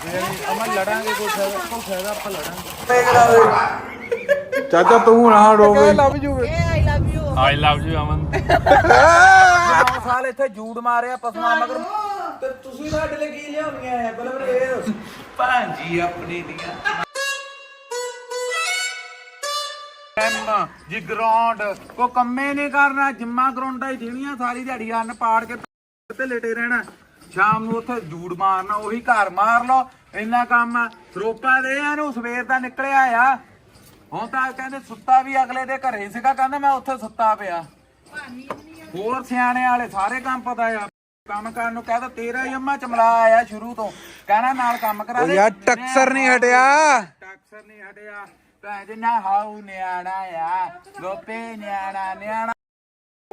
ਅਮਨ ਲੜਾਂਗੇ ਕੋਈ ਫਾਇਦਾ ਕੋਈ ਫਾਇਦਾ ਆਪਾਂ ਲੜਾਂਗੇ ਚਾਚਾ ਤੂੰ ਨਾ ਰੋਵੇ love you I love you I love you Aman. 9 ਸਾਲ ਇੱਥੇ ਜੂੜ ਮਾਰਿਆ ਪਸ਼ੂਆਂ ਮਗਰ। ਤੇ ਤੁਸੀਂ ਸਾਡੇ ਲਈ ਕੀ ਲਿਆਉਣੀਆਂ ਹੈ ਬਲਵਰ ਇਹ ਭਾਂਜੀ ਆਪਣੀ ਦੀਆਂ। ਐਮ ਜੀ ਗਰਾਊਂਡ ਕੋ ਕੰਮੇ ਨਹੀਂ ਕਰਨਾ। ਜਿੰਮਾ ਗਰਾਊਂਡਾਂ ਹੀ ਦੇਣੀਆਂ ਸਾਰੀ ਦਿਹਾੜੀ ਅੰਨ ਪਾੜ ਕੇ ਤੇ ਲੇਟੇ ਰਹਿਣਾ। ਸ਼ਾਮ ਨੂੰ ਉੱਥੇ ਜੂੜ ਮਾਰਨਾ ਉਹੀ ਘਰ ਮਾਰ ਲਓ। ਇੰਨਾ ਕੰਮ ਆ। ਰੋਪਾ ਦੇ ਇਹਨੂੰ ਸਵੇਰ ਦਾ ਨਿਕਲਿਆ ਆ। ਹੁਣ ਤਾਂ ਕਹਿੰਦੇ ਸੁੱਤਾ ਵੀ ਅਗਲੇ ਦੇ ਘਰੇ ਸੀਗਾ ਕਹਿੰਦਾ ਮੈਂ ਉੱਥੇ ਸੁੱਤਾ ਪਿਆ। ਹੋਰ ਸਿਆਣੇ ਵਾਲੇ ਸਾਰੇ ਕੰਮ ਪਤਾ ਆ। ਕੰਮ ਕਰਨ ਨੂੰ ਕਹਿੰਦਾ ਤੇਰਾ ਹੀ ਅੰਮਾ ਚਮਲਾ ਆਇਆ ਸ਼ੁਰੂ ਤੋਂ। ਕਹਿੰਦਾ ਨਾਲ ਕੰਮ ਕਰਾ ਦੇ। ਯਾਰ ਟਕਸਰ ਨਹੀਂ ਹਟਿਆ। ਟਕਸਰ ਨਹੀਂ ਹਟਿਆ। ਭੈਣ ਜੀ ਨਾ ਹਾਉ ਨਿਆਣਾ ਆ। ਲੋਪੇ ਨਿਆਣਾ ਨਿਆਣਾ।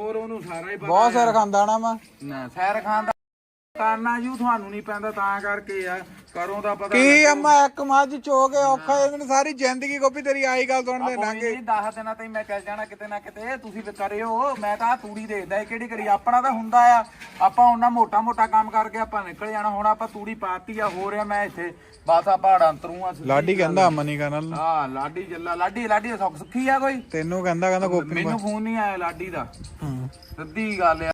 ਹੋਰ ਉਹਨੂੰ ਸਾਰਾ ਹੀ ਪਤਾ ਬਹੁਤ। ਸਿਰ ਖਾਂਦਾ ਨਾ ਮੈਂ। ਨਾ ਸੈਰ ਖਾਨ ਦਾ ਕਰਨਾ ਯੂ ਤੁਹਾਨੂੰ ਨਹੀਂ ਪੈਂਦਾ ਤਾਂ ਕਰਕੇ ਆ। ਕਰੋਂ ਦਾ ਪਤਾ ਕੀ ਅੰਮਾ ਇੱਕ ਮੱਝ ਚੋ ਕੇ ਔਖਾ ਇਹਨੇ ਸਾਰੀ ਜ਼ਿੰਦਗੀ ਗੋਪੀ ਤੇਰੀ ਆਈ ਗੱਲ ਸੁਣਦੇ ਕੋਈ ਲੰਗੇ। ਨਹੀਂ 10 ਦਿਨਾਂ ਤਾਈਂ ਮੈਂ ਚੱਲ ਜਾਣਾ ਕਿਤੇ ਨਾ ਕਿਤੇ ਤੁਸੀਂ ਵੀ ਕਰਿਓ ਮੈਂ ਤਾਂ ਆਹ ਤੂੜੀ ਦੇਖਦਾ ਇਹ ਕਿਹੜੀ ਕਰੀ? ਆਪਣਾ ਤਾਂ ਹੁੰਦਾ ਆ। ਆਪਾਂ ਉਹਨਾਂ ਮੋਟਾ ਮੋਟਾ ਕੰਮ ਕਰਕੇ ਆਪਾਂ ਨਿਕਲ ਜਾਣਾ ਹੁਣ ਆਪਾਂ ਤੂੜੀ ਪਾਤੀ ਆ ਹੋ ਰਿਹਾ ਮੈਂ ਇੱਥੇ ਬਸ ਆ ਪਹਾੜਾਂ ਅੰਤਰੂ ਆ ਲਾਡੀ ਕਹਿੰਦਾ ਅਮਨ ਨਹੀਂ ਕਰਨਾ। ਹਾਂ ਲਾਡੀ ਜੱਲਾ ਲਾਡੀ ਲਾਡੀ ਦਾ ਸੁੱਖ ਸੁੱਖੀ ਆ ਕੋਈ। ਤੈਨੂੰ ਕਹਿੰਦਾ ਕਹਿੰਦਾ ਗੋਪੀ ਨੂੰ ਮੈਨੂੰ ਫੋਨ ਨਹੀਂ ਆਇਆ ਲਾਡੀ ਦਾ। ਹੂੰ। ਸਿੱਧੀ ਗੱਲ ਆ।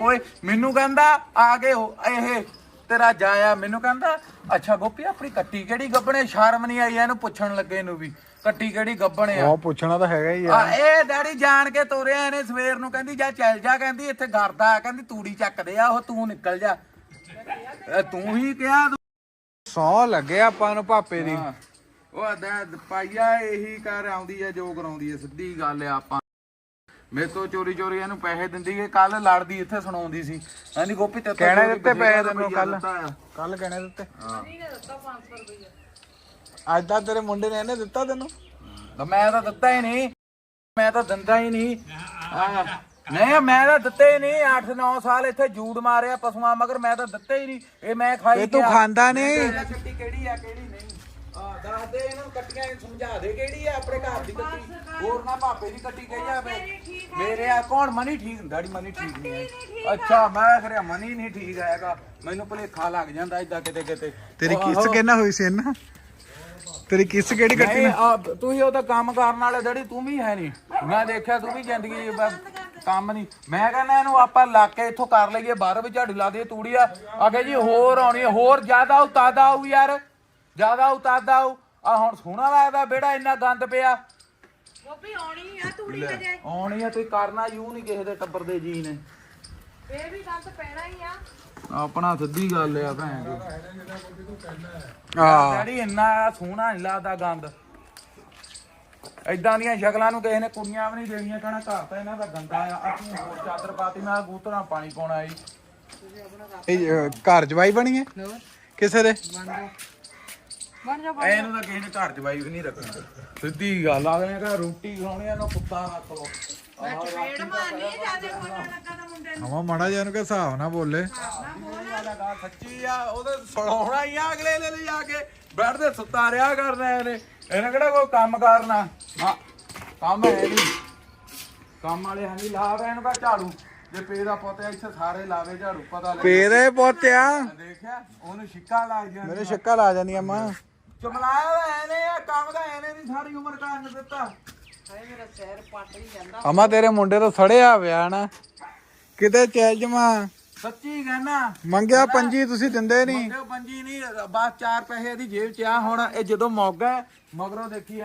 ਓਏ ਮੈਨੂੰ ਕਹਿੰਦਾ ਆ ਕੇ ਉਹ- ਇਹ ਤੇਰਾ ਜਾਇਆ। ਮੈਨੂੰ ਕਹਿੰਦਾ ਅੱਛਾ ਗੋਪੀ ਆਪਣੀ ਕੱਟੀ ਕਿਹੜੀ ਗੱਬਣੇ? ਸ਼ਰਮ ਨਹੀਂ ਆਈ ਇਹਨੂੰ ਪੁੱਛਣ ਲੱਗੇ ਨੂੰ ਵੀ। ਕੱਟੀ ਕਿਹੜੀ ਗੱਬਣੇ ਆ? ਉਹ ਪੁੱਛਣਾ ਤਾਂ ਹੈਗਾ ਹੀ ਆ। ਆ ਇਹ ਡੈਡੀ ਜਾਣ ਕੇ ਤੋਰਿਆ ਇਹਨੇ ਸਵੇਰ ਨੂੰ। ਕਹਿੰਦੀ ਜਾ ਚੱਲ ਜਾ ਕਹਿੰਦੀ ਇੱਥੇ ਗਰਦਾ ਕਹਿੰਦੀ ਤੂੜੀ ਚੱਕਦੇ ਆ ਉਹ ਤੂੰ ਨਿਕਲ ਜਾ। ਇਹ ਤੂੰ ਹੀ ਕਿਹਾ ਤੂੰ ਸੌ ਲੱਗੇ ਆਪਾਂ ਨੂੰ ਪਾਪੇ ਦੀ। ਹਾਂ। ਉਹ ਦਾ ਪਾਈਆ ਇਹੀ ਕਰ ਆਉਂਦੀ ਆ ਜੋ ਕਰਾਉਂਦੀ ਆ ਸਿੱਧੀ ਗੱਲ ਆ ਆਪਾਂ ਮੇਰੇ ਤੋਂ ਚੋਰੀ ਚੋਰੀ ਇਹਨੂੰ ਪੈਸੇ ਦਿੰਦੀ ਹੈ ਕੱਲ ਲੜਦੀ ਇੱਥੇ ਸੁਣਾਉਂਦੀ ਸੀ। ਕਹਿੰਦੀ ਗੋਪੀ ਤੇ ਕਹਿਣੇ ਦਿੱਤੇ ਪੈਸੇ ਤੈਨੂੰ ਕੱਲ ਹਾਂ ਕੱਲ ਕਹਿਣੇ ਦਿੱਤੇ? ਅੱਜ ਦਾ ਤੇਰੇ ਮੁੰਡੇ ਨੇ ਇਹਨੇ ਦਿੱਤਾ ਤੈਨੂੰ। ਤਾਂ ਮੈਂ ਤਾਂ ਦਿੱਤਾ ਹੀ ਨਹੀਂ। ਮੈਂ ਤਾਂ ਦਿੰਦਾ ਹੀ ਨਹੀਂ। ਹਾਂ। ਨਹੀਂ ਮੈਂ ਤਾਂ ਦਿੱਤੇ ਹੀ ਨਹੀਂ। 8-9 ਸਾਲ ਇੱਥੇ ਜੂੜ ਮਾਰਿਆ ਪਸ਼ੂਆਂ ਮਗਰ ਮੈਂ ਤਾਂ ਦਿੱਤੇ ਹੀ ਨਹੀਂ। ਇਹ ਮੈਂ ਖਾਈ ਇਹ ਤੂੰ। ਖਾਂਦਾ ਨਹੀਂ। ਕਿਹੜੀ ਆ ਕਿਹੜੀ ਨਹੀਂ? ਦੱਸ ਦੇ ਇਹਨੂੰ ਕੱਟੀਆਂ ਇਹਨੂੰ ਸਮਝਾ ਦੇ ਕਿਹੜੀ ਆ ਆਪਣੇ ਘਰ ਦੀ ਕੱਟੀ। ਹੋਰ ਨਾ ਭਾਪੇ ਦੀ ਕੱਟੀ ਕਹੀ ਜਾਵੇ। ਮੇਰੇ ਆ ਕੌਣ ਮਨੀ ਠੀਕ ਦਾੜੀ ਮਨੀ ਠੀਕ ਨਹੀਂ ਹੈ। ਅੱਛਾ ਮੈਂ ਖਰਿਆ ਮਨੀ ਨਹੀਂ ਠੀਕ ਹੈਗਾ। ਮੈਨੂੰ ਭੁਲੇਖਾ ਲੱਗ ਜਾਂਦਾ ਇਦਾਂ ਕਿਤੇ ਕਿਤੇ। ਤੇਰੀ ਕਿਸ। ਕਿਹਨਾਂ ਹੋਈ ਸੀ ਇਹਨਾਂ? ਤੇਰੀ ਕਿਸ ਕਿਹੜੀ ਕੱਟੀ ਨਹੀਂ ਆ ਤੁਸੀਂ ਉਹ ਤਾਂ ਕੰਮ ਕਰਨ ਵਾਲੇ ਡੈਡੀ ਤੂੰ ਵੀ ਹੈ ਨਹੀਂ। ਮੈਂ ਦੇਖਿਆ ਤੂੰ ਵੀ ਜ਼ਿੰਦਗੀ ਕੰਮ ਨਹੀਂ। ਮੈਂ ਕਹਿੰਦਾ ਇਹਨੂੰ ਆਪਾਂ ਲਾ ਕੇ ਇੱਥੋਂ ਕਰ ਲਈਏ ਬਾਹਰ ਵੀ ਝਾੜੂ ਲਾ ਦਈਏ ਤੂੜੀ ਆ। ਅਗੇ ਜੀ ਹੋਰ ਆਉਣੀ ਹੈ, ਹੋਰ ਜ਼ਿਆਦਾ ਉਤਾਦਾ ਆਊ ਯਾਰ। ਜ਼ਿਆਦਾ ਉਤਾਦਾ ਆ ਹੁਣ ਸੋਹਣਾ ਲੱਗਦਾ ਬੇੜਾ ਇੰਨਾ ਗੰਦ ਪਿਆ। ਗੋਪੀ ਆਉਣੀ ਆ ਤੂੜੀ ਤੇ ਜੇ ਆਉਣੀ ਆ ਤੁਸੀਂ ਕਰਨਾ ਯੂ ਨਹੀਂ ਕਿਸੇ ਦੇ ਟੱਬਰ ਦੇ ਜੀ ਨੇ। ਇਹ ਵੀ ਗੰਦ ਪੈਣਾ ਹੀ ਆ। ਆਪਣਾ ਸਿੱਧੀ ਗੱਲ ਆ ਭੈਣ ਹਾਂ। ਡੈਡੀ ਇੰਨਾ ਸੋਹਣਾ ਨਹੀਂ ਲੱਗਦਾ ਗੰਦ। ਇਦਾਂ ਦੀਆਂ ਸ਼ਕਲਾਂ ਨੂੰ ਕਿਸੇ ਨੇ ਕੁੜੀਆਂ ਵੀ ਨਹੀਂ ਦੇਣੀਆਂ ਕਹਿਣਾ ਘਰ ਤਾਂ ਇਹਨਾਂ ਦਾ ਗੰਦਾ ਆ। ਆਪਣੀ ਹੋਰ ਚਾਦਰ ਪਾਤੀ ਮੈਂ ਗੂਤਰਾਂ ਪਾਣੀ ਪਾਉਣਾ ਆਈ। ਇਹ ਘਰ ਜਵਾਈ ਬਣੀ ਹੈ? ਕਿਸੇ ਦੇ? ਇਹਨੂੰ ਤਾਂ ਕਿਸੇ ਨੇ ਘਰ ਚ ਵਾਈ ਵੀ ਨਹੀਂ ਰੱਖਣਾ। ਸਿੱਧੀ ਗੱਲ ਆ ਗਏ ਘਰ ਰੋਟੀ ਖਾਣੀ ਆ ਨਾ ਕੁੱਤਾ ਰੱਖ ਲੋ। ਹਵਾ ਮਾੜਾ ਜਿਹਾ ਨੂੰ ਕਿ ਹਿਸਾਬ ਨਾ ਬੋਲੇ। ਸੱਚੀ ਆ ਉਹਦੇ ਸੁਣਾਉਣਾ ਹੀ ਆ ਅਗਲੇ ਨੇ ਲਿਜਾ ਕੇ ਬੈਠ ਦੇ ਸੁੱਤਾ ਰਿਆ ਕਰਨਾ ਇਹਨੇ। ਇਹਨੇ ਕਿਹੜਾ ਕੋਈ ਕੰਮ ਕਰਨਾ? ਹਾਂ ਕੰਮ ਹੈ ਨਹੀਂ। ਕੰਮ ਵਾਲੇ ਹਾਂ ਨਹੀਂ ਲਾਵੇ ਇਹਨੂੰ ਕਾ ਝਾੜੂ। ਜੇ ਪੇ ਦਾ ਪੁੱਤ ਆ, ਇੱਥੇ ਸਾਰੇ ਲਾਵੇ ਝਾੜੂ ਪਤਾ ਲੱਗੇ। ਪੇਰੇ ਪੋਤਿਆ ਦੇਖਿਆ ਉਹਨੂੰ ਛਿੱਕਾ ਲੱਗ ਜਾਂਦਾ ਮੇਰੇ ਸ਼ੱਕਾ ਲਾ ਜਾਂਦੀਆਂ ਮਾਂ। ਚਮਲਾਇਆ ਤਾਂ ਐਨੇ ਆ ਕੰਮ ਦਾ ਐਨੇ ਨਹੀਂ ਸਾਰੀ ਉਮਰ ਕਰਨ ਦਿੱਤਾ ਹਾਏ ਮੇਰਾ ਸਿਰ ਪੱਟ ਹੀ ਜਾਂਦਾ। ਅਮਾ ਤੇਰੇ ਮੁੰਡੇ ਤੋਂ ਸੜਿਆ ਪਿਆ ਨਾ। ਕਿਤੇ ਚੱਲ ਜਮਾ? ਸੱਚੀ ਕਹਿਣਾ ਮੰਗਿਆ ਪੰਜੀ ਤੁਸੀਂ ਦਿੰਦੇ ਨਹੀਂ। ਮੁੰਡੇ ਪੰਜੀ ਨਹੀਂ ਬਸ ਚਾਰ ਪੈਸੇ ਇਹਦੀ ਜੇਬ 'ਚ ਆ। ਹੁਣ ਇਹ ਜਦੋਂ ਮੌਗਾ ਮਗਰੋਂ ਦੇਖੀ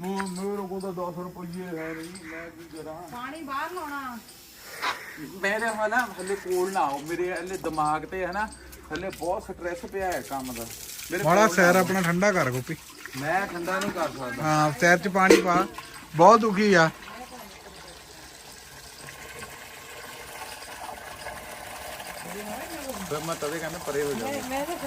ਮੂੰਹ ਮੇਰੇ ਕੋਲ ਤਾਂ 200 ਰੁਪਏ ਹੈ ਨਹੀਂ ਮੈਂ ਕੀ ਕਰਾਂ? ਪਾਣੀ ਬਾਹਰ ਲਾਉਣਾ। ਮੇਰੇ ਹਨਾ ਹਲੇ ਕੋਲ ਨਾ ਆਓ ਮੇਰੇ ਹਲੇ ਦਿਮਾਗ ਤੇ ਹੈ ਨਾ ਹਲੇ ਬਹੁਤ ਸਟ੍ਰੈਸ ਪਿਆ ਹੈ ਕੰਮ ਦਾ। ਮੇਰੇ ਬੜਾ ਕੋਲ ਸਿਰ ਆਪਣਾ ਠੰਡਾ ਕਰ ਗੋਪੀ। ਮੈਂ ਠੰਡਾ ਨਹੀਂ ਕਰ ਸਕਦਾ। ਹਾਂ ਸਿਰ 'ਚ ਪਾਣੀ ਪਾ। ਬਹੁਤ ਦੁਖੀ ਆ। ਫਿਰ ਮੈਂ ਤਦੇ ਕਹਿੰਦਾ ਪਰੇ ਹੋ ਜਾ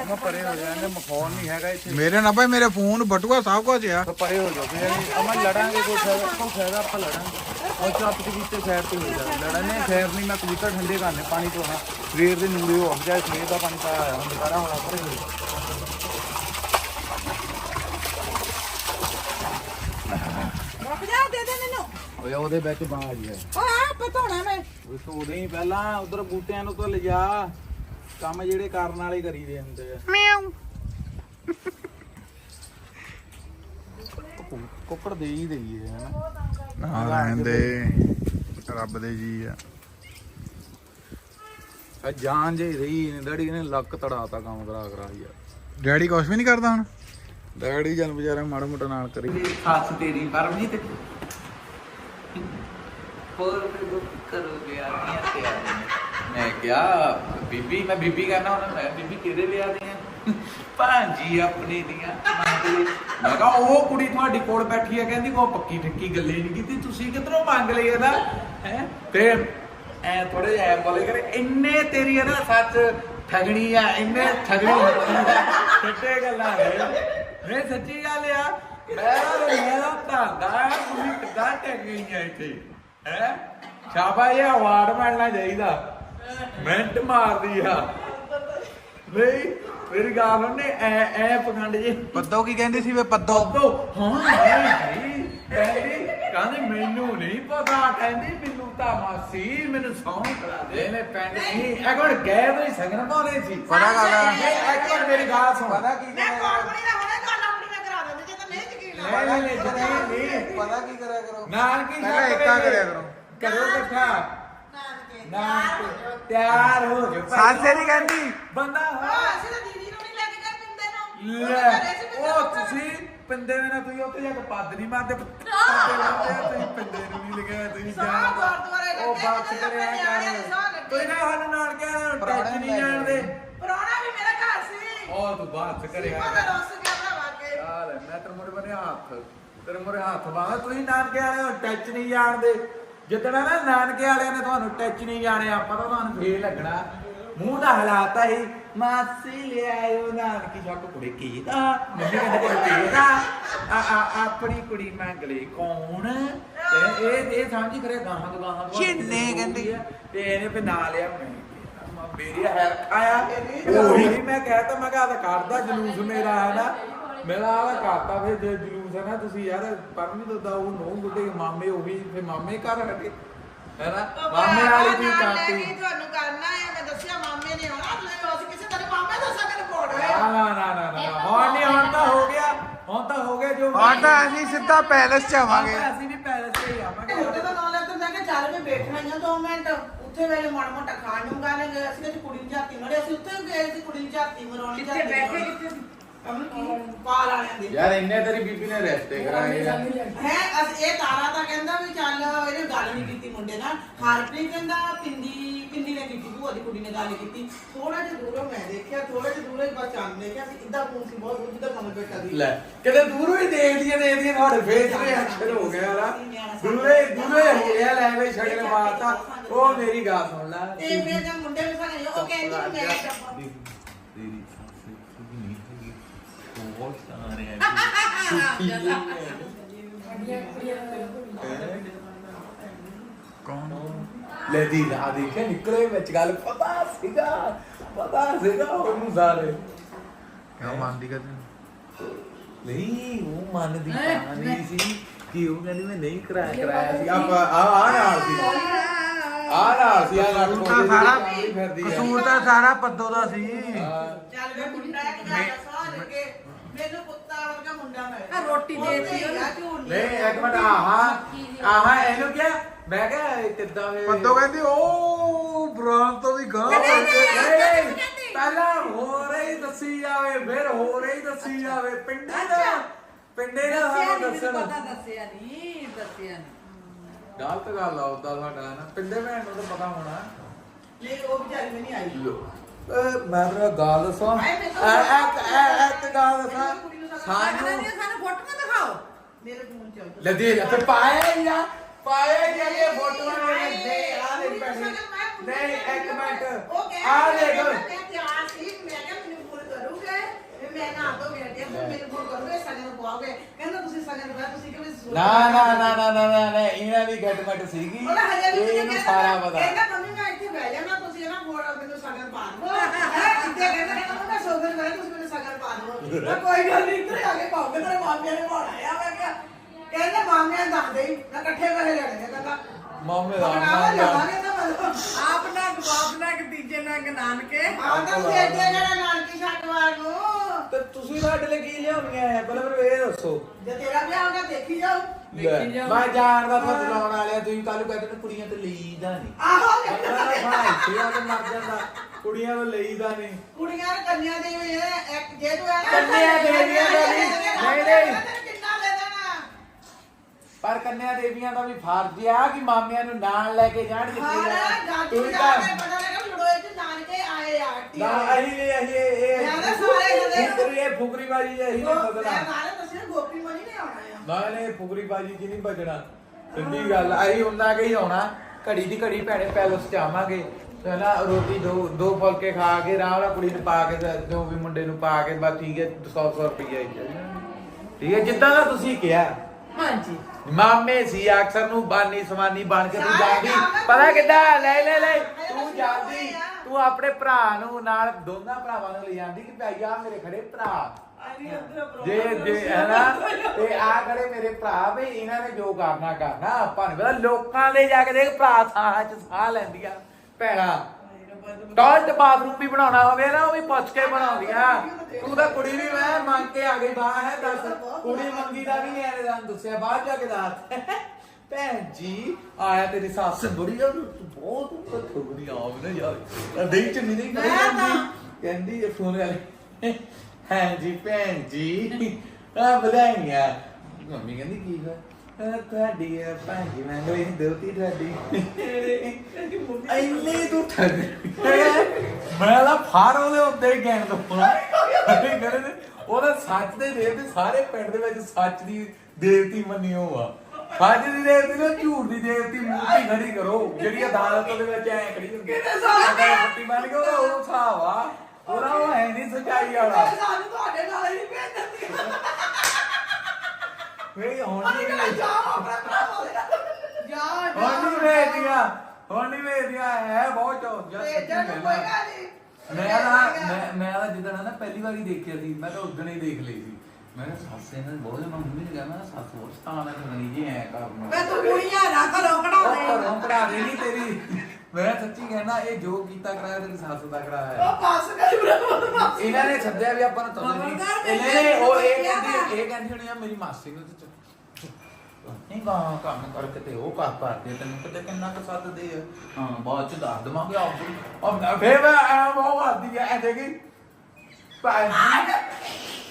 ਮੈਂ ਪਰੇ ਹੋ ਜਾਣਾ ਮਖੌਲ ਨਹੀਂ ਹੈਗਾ ਇੱਥੇ। ਮੇਰੇ ਨਾਲ ਭਾਈ ਮੇਰੇ ਫੋਨ ਬਟੂਆ ਸਭ ਕੁਝ ਆ। ਤਾਂ ਪਰੇ ਹੋ ਜਾਓ ਫਿਰ ਅਸੀਂ ਅਮਨ ਲੜਾਂਗੇ ਕੋਈ ਫਾਇਦਾ ਕੋਈ ਫਾਇਦਾ ਆਪਾਂ ਲੜਾਂਗੇ। ਉਹ ਛੱਤ ਦੇ ਵਿੱਚ ਸਾਈਡ ਤੇ ਹੋ ਜਾ ਲੜਨੇ ਖੈਰ ਨਹੀਂ ਮੈਂ ਕਬੂਤਰ ਠੰਡੇ ਕਰਨੇ ਪਾਣੀ ਪਾਉਣਾ। ਸਵੇਰ ਦੇ ਨੂੜੇ ਹੋ ਜਾਏ ਸਵੇਰ ਦਾ ਪਾਣੀ ਪਾਇਆ ਹੋਇਆ ਹੁੰਦਾ ਸਾਰਾ ਹੋਣਾ ਪਰ ਜਾ ਦੇ ਦੇ ਮੈਨੂੰ। ਓਏ ਉਹਦੇ ਵਿੱਚ ਬਾਜ ਹੈ। ਓਏ ਆ ਪਤੋਣਾ ਮੈਂ। ਉਹ ਸੋਦੇ ਹੀ ਪਹਿਲਾਂ ਉਧਰ ਬੂਟਿਆਂ ਨੂੰ ਤੋਂ ਲਿਜਾ। ਕੰਮ ਜਿਹੜੇ ਕਰਨ ਵਾਲੇ ਕਰੀ ਦੇ ਹੁੰਦੇ ਆ। ਮਿਆਉ ਕੁੱਕੜ ਦੇ ਹੀ ਦੇਈਏ ਹਨਾ। ਨਾ ਰਹਿਣ ਦੇ ਰੱਬ ਦੇ ਜੀ ਆ। ਆ ਜਾਨ ਜੇ ਰਹੀ ਨੇ ਡੈਡੀ ਨੇ ਲੱਕ ਤੜਾਤਾ ਕੰਮ ਕਰਾ ਕਰਾ ਯਾਰ ਡੈਡੀ ਕੁਛ ਵੀ ਨਹੀਂ ਕਰਦਾ ਹੁਣ? ਡੈਡੀ ਜਨ ਵਿਚਾਰਾ ਮਾੜਾ ਮੋਟਾ ਨਾਲ ਕਰੀ। ਖਾਸ ਤੇਰੀ ਪਰਮਜੀਤ। ਹੋਰ ਕਰੋਗੇ ਆ ਮੈਂ ਕਿਹਾ ਬੀਬੀ ਮੈਂ ਬੀਬੀ ਕਰਨਾ ਉਹਨਾਂ ਮੈਂ ਬੀਬੀ ਕਿਹਦੇ ਵਿਆਹ ਦੀ ਆ ਭਾਂਜੀ ਆਪਣੇ ਦੀਆਂ ਮੰਗ ਲਈ। ਮੈਂ ਕਿਹਾ, ਉਹ ਕੁੜੀ ਤੁਹਾਡੀ ਕੋਲ ਬੈਠੀ ਆ, ਕਹਿੰਦੀ ਉਹ ਪੱਕੀ ਠੱਕੀ ਗੱਲੇ ਨਹੀਂ ਕੀਤੀ, ਤੁਸੀਂ ਕਿਧਰੋਂ ਮੰਗ ਲਈ ਇਹਦਾ? ਹੈ? ਤੇ ਐ ਥੋੜੇ ਐ ਬੋਲੇ ਕਰ, ਇੰਨੇ ਤੇਰੀ ਇਹਦਾ ਸੱਚ ਠਗਣੀ ਆ, ਇੰਨੇ ਠਗਣੀ ਛੱਟੇ ਗੱਲਾਂ ਨੇ। ਨਹੀਂ, ਸੱਚੀ ਗੱਲ ਆ, ਮੈਂ ਮੇਰਾ ਧੰਦਾ ਆ ਤੁਸੀਂ ਕਿੱਦਾਂ ਟਕ ਗਈ ਇੱਥੇ। ਹੈ? ਸ਼ਾਬਾਸ਼ ਇਹ ਅਵਾਰਡ ਮਿਲਣਾ ਚਾਹੀਦਾ। ਮਿੰਟ ਮਾਰਦੀ ਆ। ਨਹੀਂ ਮੇਰੀ ਗੱਲ ਉਹਨੇ ਐ ਐ ਪਖੰਡ ਜੇ। ਪੱਦੋ ਕੀ ਕਹਿੰਦੀ ਸੀ ਵੇ ਪੱਦੋ ਪੱਦੋ ਹਾਂ ਨਹੀਂ ਜੀ ਕਹਿੰਦੀ ਕਹਿੰਦੀ ਮੈਨੂੰ ਨਹੀਂ ਪਤਾ ਕਹਿੰਦੀ ਮੈਨੂੰ ਤਾਂ ਮਾਸੀ ਮੈਨੂੰ ਸੌਂ ਕਰਾ ਦੇ। ਨੇ ਪਿੰਡ ਨਹੀਂ ਇੱਕ ਵਾਰ ਗਏ ਤਾਂ ਸਗਨ ਪਾਉਣੇ ਸੀ? ਪਤਾ ਗੱਲ ਆ। ਇੱਕ ਵਾਰ ਮੇਰੀ ਗੱਲ ਸੁਣ? ਪਤਾ ਕੀ ਮੈਂ ਕੌਣ ਬਣੀ ਨਾ ਹੁਣੇ ਗੱਲ ਆਪਣੀ ਮੈਂ ਕਰਾ ਦਿੰਦੀ ਜੇ ਤਾਂ ਨਹੀਂ ਯਕੀਨ ਆ। ਨਹੀਂ ਨਹੀਂ ਨਹੀਂ ਨਹੀਂ ਪਤਾ ਕੀ ਕਰਿਆ ਕਰੋ। ਨਾਨਕੀ ਏਕਾ ਦੇ। ਕਰਿਆ ਕਰੋ। ਕਰੋ ਇਕੱਠਾ। ਨਾਨਕੇ ਨਾਨਕੇ ਤਿਆਰ ਹੋ ਭਾਈ। ਸਾਸੇ ਨਹੀਂ ਕਹਿੰਦੀ। ਬੰਦਾ ਹਾਂ ਹਾਂ ਅਸੀਂ ਤਾਂ ਦੀਦੀ ਨੂੰ ਨਹੀਂ ਲੈ ਕੇ ਗਏ ਪਿੰਦੇ ਨੂੰ ਉਹ ਲੈ ਤਾਂ ਉਹ ਨੂੰ। ਤੁਸੀਂ ਪਿੰਦੇ ਵੇ ਨਾ ਤੁਸੀਂ ਉੱਥੇ ਜਾ ਕੇ ਪੱਦ ਨਹੀਂ ਮਾਰਦੇ ਪੱਦੇ ਲਾਉਂਦੇ ਆ, ਤੁਸੀਂ ਪਿੰਦੇ ਨੂੰ ਨਹੀਂ ਲਗਿਆ ਤੁਸੀਂ ਸਾਹ ਜਾਣ ਗੁਰਦੁਆਰੇ ਲੱਗੇ, ਉਹ ਜਿੱਥੇ ਕਰਿਆ ਆਪਣੇ ਨਿਆਣਿਆਂ ਦੇ ਸਾਹ ਕਰ ਲੱਗੇ। ਕੋਈ ਨਾ ਸਾਨੂੰ ਨਾਲ ਕਹਿਆ ਟੱਚ ਨਹੀਂ ਜਾਣਦੇ ਪ੍ਰਾਹੁਣਾ ਵੀ ਮੇਰਾ ਘਰ ਸੀ। ਉਹ ਤੂੰ ਬਾਤ ਕਰਿਆ ਸੀਮਾ ਦਾ ਰਸ ਗਿਆ ਭਰਾਵਾ ਕੇ ਆ ਲੈ ਮੈਂ ਤੇਰੇ ਮੋਰੇ ਬਨੇ ਹੱਥ। ਤੇਰੇ ਮੋਰੇ ਹੱਥ ਬਾਹਾਂ ਤੁਸੀਂ ਨਾਨਕੇ ਵਾਲਿਆਂ ਨੂੰ ਟੱਚ ਨਹੀਂ ਜਾਣਦੇ ਜਿੱਦਣ ਨਾ ਨਾਨਕੇ ਵਾਲਿਆਂ ਨੇ ਤੁਹਾਨੂੰ ਟੱਚ ਨਹੀਂ ਜਾਣਿਆ ਪਤਾ ਤੁਹਾਨੂੰ ਫੇਰ ਲੱਗਣਾ ਮੂੰਹ ਦਾ ਹਲਾਤਾ ਹੀ ਮਾਸੀ ਨਾਨਕੀ ਛੱਕ ਕੁੜੀ ਕੀ ਦਾ ਮੰਮੀ ਕਹਿੰਦੇ ਕੁੜੀ ਕੀ ਦਾ ਆ ਆ ਆਪਣੀ ਕੁੜੀ ਮੰਗ ਲਈ ਕੌਣ ਤੇ ਇਹ ਇਹ ਸਮਝੀ ਕਰੇ ਗਾਹਾਂ ਤੋਂ ਗਾਹਾਂ ਤੋਂ ਛਿੰਨੇ ਕਹਿੰਦੀ। ਤੇ ਇਹਨੇ ਲਿਆ ਮੈਂ ਮੇਰੀ ਹੈ ਆਇਆ ਉਹੀ ਮੈਂ ਕਹਿਤਾ ਮੈਂ ਕਿਹਾ ਤਾਂ ਕਰਦਾ ਜਲੂਸ ਮੇਰਾ ਹੈ ਨਾ ਮੇਰਾ ਆਲਾ ਕਰਤਾ ਫੇ ਜੇ ਜਲੂਸ ਹੈ ਨਾ ਤੁਸੀਂ ਯਾਰ ਪਰਮੀ ਦਾ ਉਹ ਨੋ ਗੁੱਡੇ ਮਾਮੇ ਉਹ ਵੀ ਫੇ ਮਾਮੇ ਘਰ ਹਟੇ ਹੈ ਨਾ ਉਹ ਮਾਮੇ ਵਾਲੀ ਲੈ ਕਰਤੀ ਕੇ ਤੁਹਾਨੂੰ ਕਰਨਾ ਹੈ ਮੈਂ ਦੱਸਿਆ ਮਾਮੇ ਨੇ ਆਉਣਾ ਤੁਸੀਂ ਉਸ ਕਿਸੇ ਤਰ੍ਹਾਂ ਮਾਮੇ ਦਾ ਸਗਨ ਕੋੜ ਨਾ ਹੋਇਆ ਨਾ ਨਾ ਨਾ ਨਾ। ਹੁਣ ਨਹੀਂ ਹੁਣ ਤਾਂ ਹੋ ਗਿਆ ਹੁਣ ਤਾਂ ਹੋ ਗਿਆ ਜੋ ਹੁਣ ਤਾਂ ਅਸੀਂ ਸਿੱਧਾ ਪੈਲਸ ਚ ਆਵਾਂਗੇ। ਤਾਂ ਅਸੀਂ ਵੀ ਪੈਲਸ ਤੇ ਹੀ ਆਵਾਂਗੇ। ਉੱਥੇ ਤਾਂ ਨਾਲ ਲੈ ਮੈਂ ਕਿਹਾ ਚੱਲ ਮੈਂ ਬੈਠਣਾ ਹੀ ਆ ਦੋ ਮਿੰਟ। ਉੱਥੇ ਵੇਲੇ ਮਾੜਾ ਮੋਟਾ ਖਾਣ ਨੂੰ ਗਾਣੇ ਗਏ ਅਸੀਂ ਤੇ ਕੁੜੀ ਨੂੰ ਝਾਤੀ ਮੜੇ ਅਸੀਂ ਉੱਥੇ ਗਏ ਸੀ ਕੁੜੀ ਨੂੰ ਝਾਤੀ ਮਰਾਉਣੀ ਕਿੱਥੇ ਬੈਠੇ ਕਿੱਥੇ? ਪਾਲ ਵਾਲਿਆਂ ਦੇ ਯਾਰ ਇੰਨੇ ਤੇਰੀ ਬੀਬੀ ਨੇ ਰਿਸ਼ਤੇ ਕਰਾਏ ਆ। ਹੈ ਅਸ ਇਹ ਤਾਰਾ ਤਾਂ ਕਹਿੰਦਾ ਵੀ ਚੱਲ ਇਹਨੇ ਗੱਲ ਨਹੀਂ ਕੀਤੀ ਮੁੰਡੇ ਨਾਲ। ਹਰਪ੍ਰੀਤ ਕਹਿੰਦਾ ਪਿੰਦੀ ਪਿੰਦੀ ਨੇ ਕੀਤੀ ਭੂਆ ਦੀ ਕੁੜੀ ਨੇ ਗੱਲ ਕੀਤੀ। ਥੋੜਾ ਜਿਹਾ ਦੂਰੋਂ ਮੈਂ ਦੇਖਿਆ ਥੋੜਾ ਜਿਹਾ ਦੂਰੋਂ ਹੀ ਬਸ ਚੰਦ ਦੇਖਿਆ ਸੀ ਇਦਾਂ ਫੋਨ ਸੀ ਬਹੁਤ ਉੱਧਰ ਮਨ ਬੈਠਾ ਸੀ। ਲੈ ਕਿਤੇ ਦੂਰੋਂ ਹੀ ਦੇਖਦੀਆਂ ਦੇਖਦੀਆਂ ਤੁਹਾਡੇ ਫੇਸ ਤੇ ਅਕਸ਼ਰ ਹੋ ਗਿਆ ਨਾ ਦੂਰੇ ਦੂਰੇ ਹੋ ਗਿਆ ਲੈ ਵੇ ਸ਼ਗਨ ਮਾਰਤਾ। ਉਹ ਮੇਰੀ ਗੱਲ ਸੁਣ ਲੈ। ਤੇ ਫਿਰ ਜਦ ਮੁੰਡੇ ਨੂੰ ਸਾਰੇ ਉਹ ਕਹਿੰਦੀ ਮੈਂ ਬਹੁਤ ਸਾਰੇ ਕੌਣ ਲੈ ਦੀ ਨਾ ਦੇਖੇ ਨਿਕਲੇ ਵਿੱਚ ਗੱਲ। ਪਤਾ ਸੀਗਾ ਪਤਾ ਸੀਗਾ ਉਹਨੂੰ ਸਾਰੇ। ਕਿਉਂ ਮੰਨਦੀ ਕਦੇ ਨਹੀਂ ਉਹ ਮੰਨਦੀ ਤਾਂ ਨਹੀਂ ਸੀ ਕਿ ਉਹ ਕਹਿੰਦੀ ਮੈਂ ਨਹੀਂ ਕਰਾਇਆ ਕਰਾਇਆ ਸੀ। ਆਪਾਂ ਆ ਆ ਨਾਲ ਸੀ। ਆ ਨਾਲ ਸੀ ਆ ਨਾਲ ਕਸੂਰ ਤਾਂ ਸਾਰਾ ਕਸੂਰ ਤਾਂ ਸਾਰਾ ਪੱਦੋ ਦਾ ਸੀ। ਚੱਲ ਵੇ ਮੁੰਡਾ ਇੱਕ ਗੱਲ ਦੱਸਾਂ ਲੱਗੇ ਮੈਨੂੰ ਕੁੱਤਾ ਵਰਗਾ ਮੁੰਡਾ ਮਿਲਿਆ ਆ ਰੋਟੀ ਦੇ ਦਿੱਤੀ ਉਹਨੂੰ। ਝੂਠ ਨਹੀਂ ਨਹੀਂ ਇੱਕ ਮਿੰਟ ਆਹਾ ਆਹਾ ਇਹਨੂੰ ਕਿਹਾ ਮੈਂ ਕਿਹਾ ਇਹ ਕਿੱਦਾਂ ਵੇ ਪੱਦੋ ਕਹਿੰਦੀ ਉਹ ਬ੍ਰਾਂਡ ਤੋਂ ਵੀ ਗਾਂ ਨਹੀਂ, ਨਹੀਂ, ਪਹਿਲਾਂ ਹੋ ਰਹੀ ਦੱਸੀ ਜਾਵੇ ਫਿਰ ਹੋ ਰਹੀ ਦੱਸੀ ਜਾਵੇ। ਪਿੰਡੇ ਦਾ ਪਿੰਡੇ ਦਾ ਦੱਸਿਆ ਸਾਨੂੰ ਨਹੀਂ ਮੈਨੂੰ ਦੱਸਣ। ਪਤਾ ਦੱਸਿਆ ਨਹੀਂ ਦੱਸਿਆ ਨਹੀਂ ਗਲਤ ਗੱਲ ਆ ਉਦਾਂ ਸਾਡਾ ਨਾ। ਪਿੰਡੇ ਭੈਣ ਨੂੰ ਤਾਂ ਪਤਾ ਹੋਣਾ। ਨਹੀਂ ਉਹ ਵਿਚਾਰੀ ਵੀ ਨਹੀਂ ਆਈ। ਏ, ਮੈਂ ਤੇਰਾ ਗੱਲ ਦੱਸਾਂ? ਐ ਇੱਕ ਗੱਲ ਦੱਸਾਂ। ਸਾਨੂੰ ਨਹੀਂ ਸਾਨੂੰ ਫੋਟੋਆਂ ਦਿਖਾਓ। ਮੇਰੇ ਫੋਨ ਚ। ਲੈ ਦੇ ਫਿਰ ਪਾਇਆ ਹੀ ਆ ਪਾਇਆ ਹੀ ਆ ਇਹ ਫੋਟੋਆਂ। ਹਾਏ, ਨੇ ਦੇ ਆ ਦੇ ਨਹੀਂ ਇੱਕ ਮਿੰਟ। ਆ ਦੋ ਸੋਚ? ਨਾ ਨਾ ਨਾ ਨਾ ਨਾ ਨਾ ਇਹਨਾਂ ਦੀ ਗੱਟਮਟ ਸੀਗੀ। ਇਹਨੂੰ ਸਾਰਾ ਪਤਾ। ਕਹਿੰਦਾ ਮੰਮੀ ਮੈਂ ਇੱਥੇ ਬਹਿ ਜਾਣਾ ਨਾ ਫੋਨ ਮੈਨੂੰ ਸਗਨ ਪਾ ਦਿਓ ਹੈ ਇੱਥੇ ਕਹਿੰਦਾ ਕਹਿੰਦਾ ਮੈਂ ਸੋਗਨ ਕਰਾਂ ਤੁਸੀਂ ਮੈਨੂੰ ਸਗਨ ਪਾ ਦਿਓ ਮੈਂ ਕੋਈ ਗੱਲ ਨਹੀਂ ਇੱਧਰ ਆ ਕੇ ਪਾਉਂਗੇ ਤੇਰੇ ਮਾਮਿਆਂ ਨੇ ਪਾਉਣਾ ਆ ਮੈਂ ਕਿਹਾ ਕਹਿੰਦਾ ਮਾਮਿਆਂ ਦੱਸ ਦੇਈ ਮੈਂ ਇਕੱਠੇ ਪੈਸੇ ਲੈਣੇ ਆ ਕਹਿੰਦਾ। ਮਾਮੇ ਦਾ ਨਾਮ ਲਵਾਂਗੇ ਤਾਂ ਮਤਲਬ ਆਪ ਨਾ ਬਾਪ ਨਾ ਕਿ ਤੀਜੇ ਨਾ ਕਿ ਨਾਨਕੇ। ਆਹ ਤਾਂ ਤੁਸੀਂ ਜਿਹੜਾ ਨਾਨਕੀ ਛੱਡਵਾਰ ਨੂੰ? ਤੇ ਤੁਸੀਂ ਸਾਡੇ ਲਈ ਕੀ ਲਿਆਉਣੀਆਂ ਹੈ ਪਹਿਲਾਂ ਮੈਨੂੰ ਇਹ ਦੱਸੋ। ਜੇ ਤੇਰਾ ਵਿਆਹ ਹੋਗਾ ਦੇਖੀ ਜਾਓ। ਮੈਂ ਜਾਣਦਾ ਤੁਹਾਨੂੰ ਚਲਾਉਣ ਵਾਲਿਆ ਤੁਸੀਂ ਕੱਲ ਨੂੰ ਕਹਿੰਦੇ ਕੁੜੀਆਂ ਤੇ ਲਈਦਾ ਨਹੀਂ। ਆਹੋ ਇੱਥੇ ਆ ਕੇ ਮਰ ਜਾਂਦਾ ਕੁੜੀਆਂ ਨੂੰ ਲਈਦਾ ਨਹੀਂ। ਕੁੜੀਆਂ ਨੇ ਕੰਨਿਆ ਦੇ ਵੀ ਇਹ ਇੱਕ ਜੇ ਤੂੰ ਇਹ ਕੰਨਿਆ ਦੇਵੀਆਂ ਦਾ ਵੀ- ਨਹੀਂ, ਨਹੀਂ। ਕਿੰਨਾ ਦੇ ਦੇਣਾ। ਪਰ ਕੰਨਿਆ ਦੇਵੀਆਂ ਦਾ ਵੀ ਫਰਜ਼ ਆ ਕਿ ਮਾਮਿਆਂ ਨੂੰ ਨਾਲ ਲੈ ਕੇ ਜਾਣ ਜਿੱਥੇ ਹਾਂ ਜਾਣ। ਤਾਂ ਨਾਨਕੇ ਆਏ ਆ ਟੀ ਨਾ ਅਹੀਂ ਇਹ ਅਹੀਂ ਇਹ ਮੈਂ ਤਾਂ ਸਾਰੇ ਜਦੇ- ਫੁਕਰੀ ਇਹ ਫੁਕਰੀ ਬਾਜੀ ਅਹੀਂ ਨੇ ਮੈਂ ਬਦਲਾ। ਨਾਲੇ ਦੱਸਿਆ ਗੋਪੀ ਮਣੀ ਨੇ ਆਉਣਾ ਆ। ਨਾ ਨੇ ਫੁਕਰੀ ਬਾਜੀ ਜੀ ਨਹੀਂ ਬਜਣਾ ਸਿੱਧੀ ਗੱਲ ਆਹੀ ਉਹਨਾਂ ਕੇ ਹੀ ਆਉਣਾ। ਘੜੀ ਦੀ ਘੜੀ ਭੈਣੇ ਪੈਲਸ ਚ ਆਵਾਂਗੇ। ਪਹਿਲਾਂ ਰੋਟੀ ਦੋ ਦੋ ਫੁਲਕੇ ਖਾ ਕੇ ਆਰਾਮ ਨਾਲ ਕੁੜੀ ਨੂੰ ਪਾ ਕੇ ਤੇ ਜੋ ਵੀ ਮੁੰਡੇ ਨੂੰ ਪਾ ਕੇ ਬਸ ਠੀਕ ਹੈ 100 100 ਰੁਪਏ ਠੀਕ ਹੈ ਜਿੱਦਾਂ ਦਾ ਤੁਸੀਂ ਕਿਹਾ। ਹਾਂਜੀ। ਮਾਮੇ ਸੀ ਅਕਸਰ ਨੂੰ ਬਾਨੀ ਸਮਾਨੀ ਬਣ ਕੇ ਤੂੰ ਜਾਂਦੀ। ਪਤਾ ਕਿੱਦਾਂ? ਲੈ ਲੈ ਲੈ ਤੂੰ ਜਾਂਦੀ। ਤੂੰ ਆਪਣੇ ਭਰਾ ਨੂੰ ਨਾਲ ਦੋਨਾਂ ਭਰਾਵਾਂ ਨੂੰ ਲੈ ਜਾਂਦੀ ਕਿ ਭਾਈ ਆ ਮੇਰੇ ਖੜੇ ਭਰਾ। ਜੇ ਜੇ ਹੈ ਨਾ ਤੇ ਆ ਖੜੇ ਮੇਰੇ ਭਰਾ ਵੀ ਇਹਨਾਂ ਨੇ ਜੋ ਕਰਨਾ ਕਰਨਾ। ਆਪਾਂ ਨੂੰ ਪਤਾ ਲੋਕਾਂ ਦੇ ਜਾ ਕੇ ਦੇਖ ਭਰਾ ਸਾਹ ਚ ਸਾਹ ਲੈਂਦੀਆਂ ਭੈਣਾ। ਟਾਇਲਟ ਬਾਥਰੂਮ ਵੀ ਬਣਾਉਣਾ ਹੋਵੇ ਨਾ ਉਹ ਵੀ ਪੁੱਛ ਕੇ ਬਣਾਉਂਦੀਆਂ। ਤੂੰ ਤਾਂ ਕੁੜੀ ਵੀ ਮੈਂ ਮੰਗ ਕੇ ਆ ਗਈ ਬਾਹ ਹੈ ਦੱਸ। ਕੁੜੀ ਮੰਗੀ ਦਾ ਵੀ ਨਹੀਂ ਐਨੇ ਦੱਸਿਆ ਬਾਹਰ ਜਾ ਕੇ ਦੱਸ। ਭੈਣ ਜੀ ਆਇਆ ਤੇਰੀ ਸੱਸ ਬੜੀ ਆ ਤੂੰ ਬਹੁਤ ਥੋੜੀ ਆ ਨਾ ਯਾਰ। ਨਹੀਂ ਚੰਨੀ ਨਹੀਂ ਕਰੀ ਜਾਂਦੀ। ਕਹਿੰਦੀ ਇਹ ਫੋਨ ਵਾਲੇ। ਹਾਂ ਜੀ ਭੈਣ ਜੀ ਆ ਬਧਾਈਆਂ ਮੰਮੀ ਕਹਿੰਦੀ ਕੀ ਹੋਇਆ? ਅਹ ਤੁਹਾਡੀ ਦੋਤੀ ਇੰਨੇ ਤੂੰ ਠੱਗ ਮੈਂ ਤਾਂ ਫਾਰ ਉਹਦੇ ਉੱਤੇ ਹੀ ਦਪਣਾ ਉਹਦਾ ਸੱਚ ਦੇ ਦੇਵ ਤੇ ਸਾਰੇ ਪਿੰਡ ਦੇ ਵਿੱਚ ਸੱਚ ਦੀ ਦੇਵਤੀ ਮੰਨੀ ਹੋ ਆ। ਸੱਚ ਦੀ ਦੇਵਤੀ ਨੂੰ ਝੂਠ ਦੀ ਦੇਵਤੀ ਮੂਰਤੀ ਖੜੀ ਕਰੋ। ਜਿਹੜੀ ਅਦਾਲਤ ਦੇ ਵਿੱਚ ਐ ਖੜੀ ਹੁੰਦੀ ਕਿਹਨੇ ਸਾਲ ਮੱਤੀ ਬਣ ਕੇ ਉਹਦਾ ਉਹ ਹਿਸਾਬ ਆ। ਉਹਦਾ ਉਹ ਹੈ ਨਹੀਂ ਸਚਾਈ ਵਾਲਾ। ਸਾਨੂੰ ਤੁਹਾਡੇ ਨਾਲ ਹੀ ਭੇਜ ਦਿੰਦੀ ਵੇ ਹੁਣ ਨਹੀਂ ਕਹਿੰਦੇ ਜਾਓ ਆਪਣੇ ਭਰਾਵਾਂ ਦੇ ਨਾਲ। ਜਾ ਹੁਣ ਨਹੀਂ ਵੇਚਦੀਆਂ ਹੁਣ ਨਹੀਂ ਵੇਚਦੀਆਂ ਹੈ ਬਹੁਤ ਚੌਕ ਜਾ ਭੇਜਣ ਨੂੰ ਕੋਈ ਗੱਲ ਨਹੀਂ। ਮੈਂ ਨਾ ਮੈਂ ਮੈਂ ਨਾ ਜਿੱਦਣ ਨਾ ਪਹਿਲੀ ਵਾਰੀ ਦੇਖਿਆ ਸੀ ਮੈਂ ਤਾਂ ਉਦੋਂ ਹੀ ਦੇਖ ਲਈ ਸੀ। ਸੱਸ ਇਹਨਾਂ ਬਹੁਤ ਜਮਾ ਮੰਮੀ ਨੇ ਕਿਹਾ ਮੈਂ ਕਿਹਾ ਸੱਸ ਬਹੁਤ ਸਤਾਨ ਹੈ ਕਰਨੀ ਜੀ ਐ ਕਰਨਾ ਮੈਂ ਤੂੰ ਕੁੜੀਆਂ ਨਾ ਘਰੋਂ ਉਹ ਕਢਾਉਣੇ ਘਰੋਂ ਕਢਾ ਦੇ ਨਹੀਂ ਤੇਰੀ ਮੈਂ ਸੱਚੀ ਕਹਿਣਾ ਇਹ ਜੋ ਕੀਤਾ ਕਰਾਇਆ ਤੇਰੀ ਸੱਸ ਦਾ ਕਰਾਇਆ ਉਹ ਪਾਸ ਕਰ ਬਰਾ ਇਹਨਾਂ ਨੇ ਸੱਦਿਆ ਵੀ ਆਪਾਂ ਨੂੰ ਤਾਂ ਨਹੀਂ ਖਬਰਦਾਰ ਤੇ ਇਹਨਾਂ ਨੇ ਉਹ ਇਹ ਕਿਹਾ ਕਹਿੰਦੀ ਇਹ ਕਹਿੰਦੀ ਹੋਣੀ ਆ ਮੇਰੀ ਮਾਸੀ ਨੂੰ ਤੇ। ਨਹੀਂ ਗਾ ਕੰਮ ਕਰਕੇ ਤੇ ਉਹ ਕਰ ਕਰਦੇ ਤੈਨੂੰ ਪਤਾ ਕਿੰਨਾ ਕੁ ਸੱਦਦੇ ਆ ਹਾਂ ਬਾਅਦ ਚ ਦੱਸ ਦਵਾਂਗੇ ਆਪ ਉਹ ਫੇਰ ਮੈਂ ਆ ਬਹੁਤ ਵਾਦੀ ਆ ਦੇਖੀ ਭਾਈ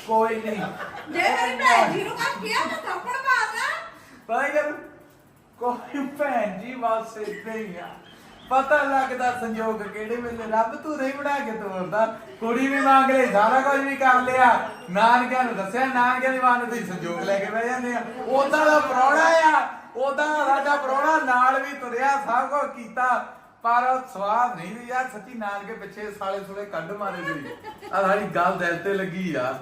ਕੋਈ ਨਹੀਂ। ਜੇ ਮੇਰੀ ਭੈਣ ਜੀ ਨੂੰ ਕੱਟ ਗਿਆ ਤਾਂ ਥੱਪੜ ਮਾਰਨਾ ਭਾਈ ਕਰ ਕੋਈ ਭੈਣ ਜੀ ਏਦਾਂ ਹੀ ਆ। ਪਤਾ ਲੱਗਦਾ ਸੰਜੋਗ ਕਿਹੜੇ ਵੇਲੇ ਰੱਬ ਤੂੰ ਨਹੀਂ ਬਣਾ ਕੇ ਤੋਰਦਾ। ਕੁੜੀ ਵੀ ਮੰਗ ਲਈ ਸਾਰਾ ਕੁਝ ਵੀ ਕਰ ਲਿਆ। ਨਾਨਕਿਆਂ ਨੂੰ ਦੱਸਿਆ ਨਾਨਕਿਆਂ ਦੀ ਮਾਂ ਨੂੰ ਤੁਸੀਂ ਸੰਜੋਗ ਲੈ ਕੇ ਬਹਿ ਜਾਂਦੇ ਆ। ਉਦਾਂ ਦਾ ਪ੍ਰਾਹੁਣਾ ਆ ਉਦਾਂ ਸਾਡਾ ਪ੍ਰਾਹੁਣਾ ਨਾਲ ਵੀ ਤੁਰਿਆ ਸਭ ਕੁਝ ਕੀਤਾ। ਪਰ ਸਵਾਦ ਨਹੀਂ ਯਾਰ ਸੱਚੀ ਨਾਨਕੇ ਪਿੱਛੇ ਸਾਲੇ ਸੁਲੇ ਕੱਢ ਮਾਰੇ ਗਈ ਆ ਸਾਡੀ ਗੱਲ ਦਿਲ ਤੇ ਲੱਗੀ ਆ।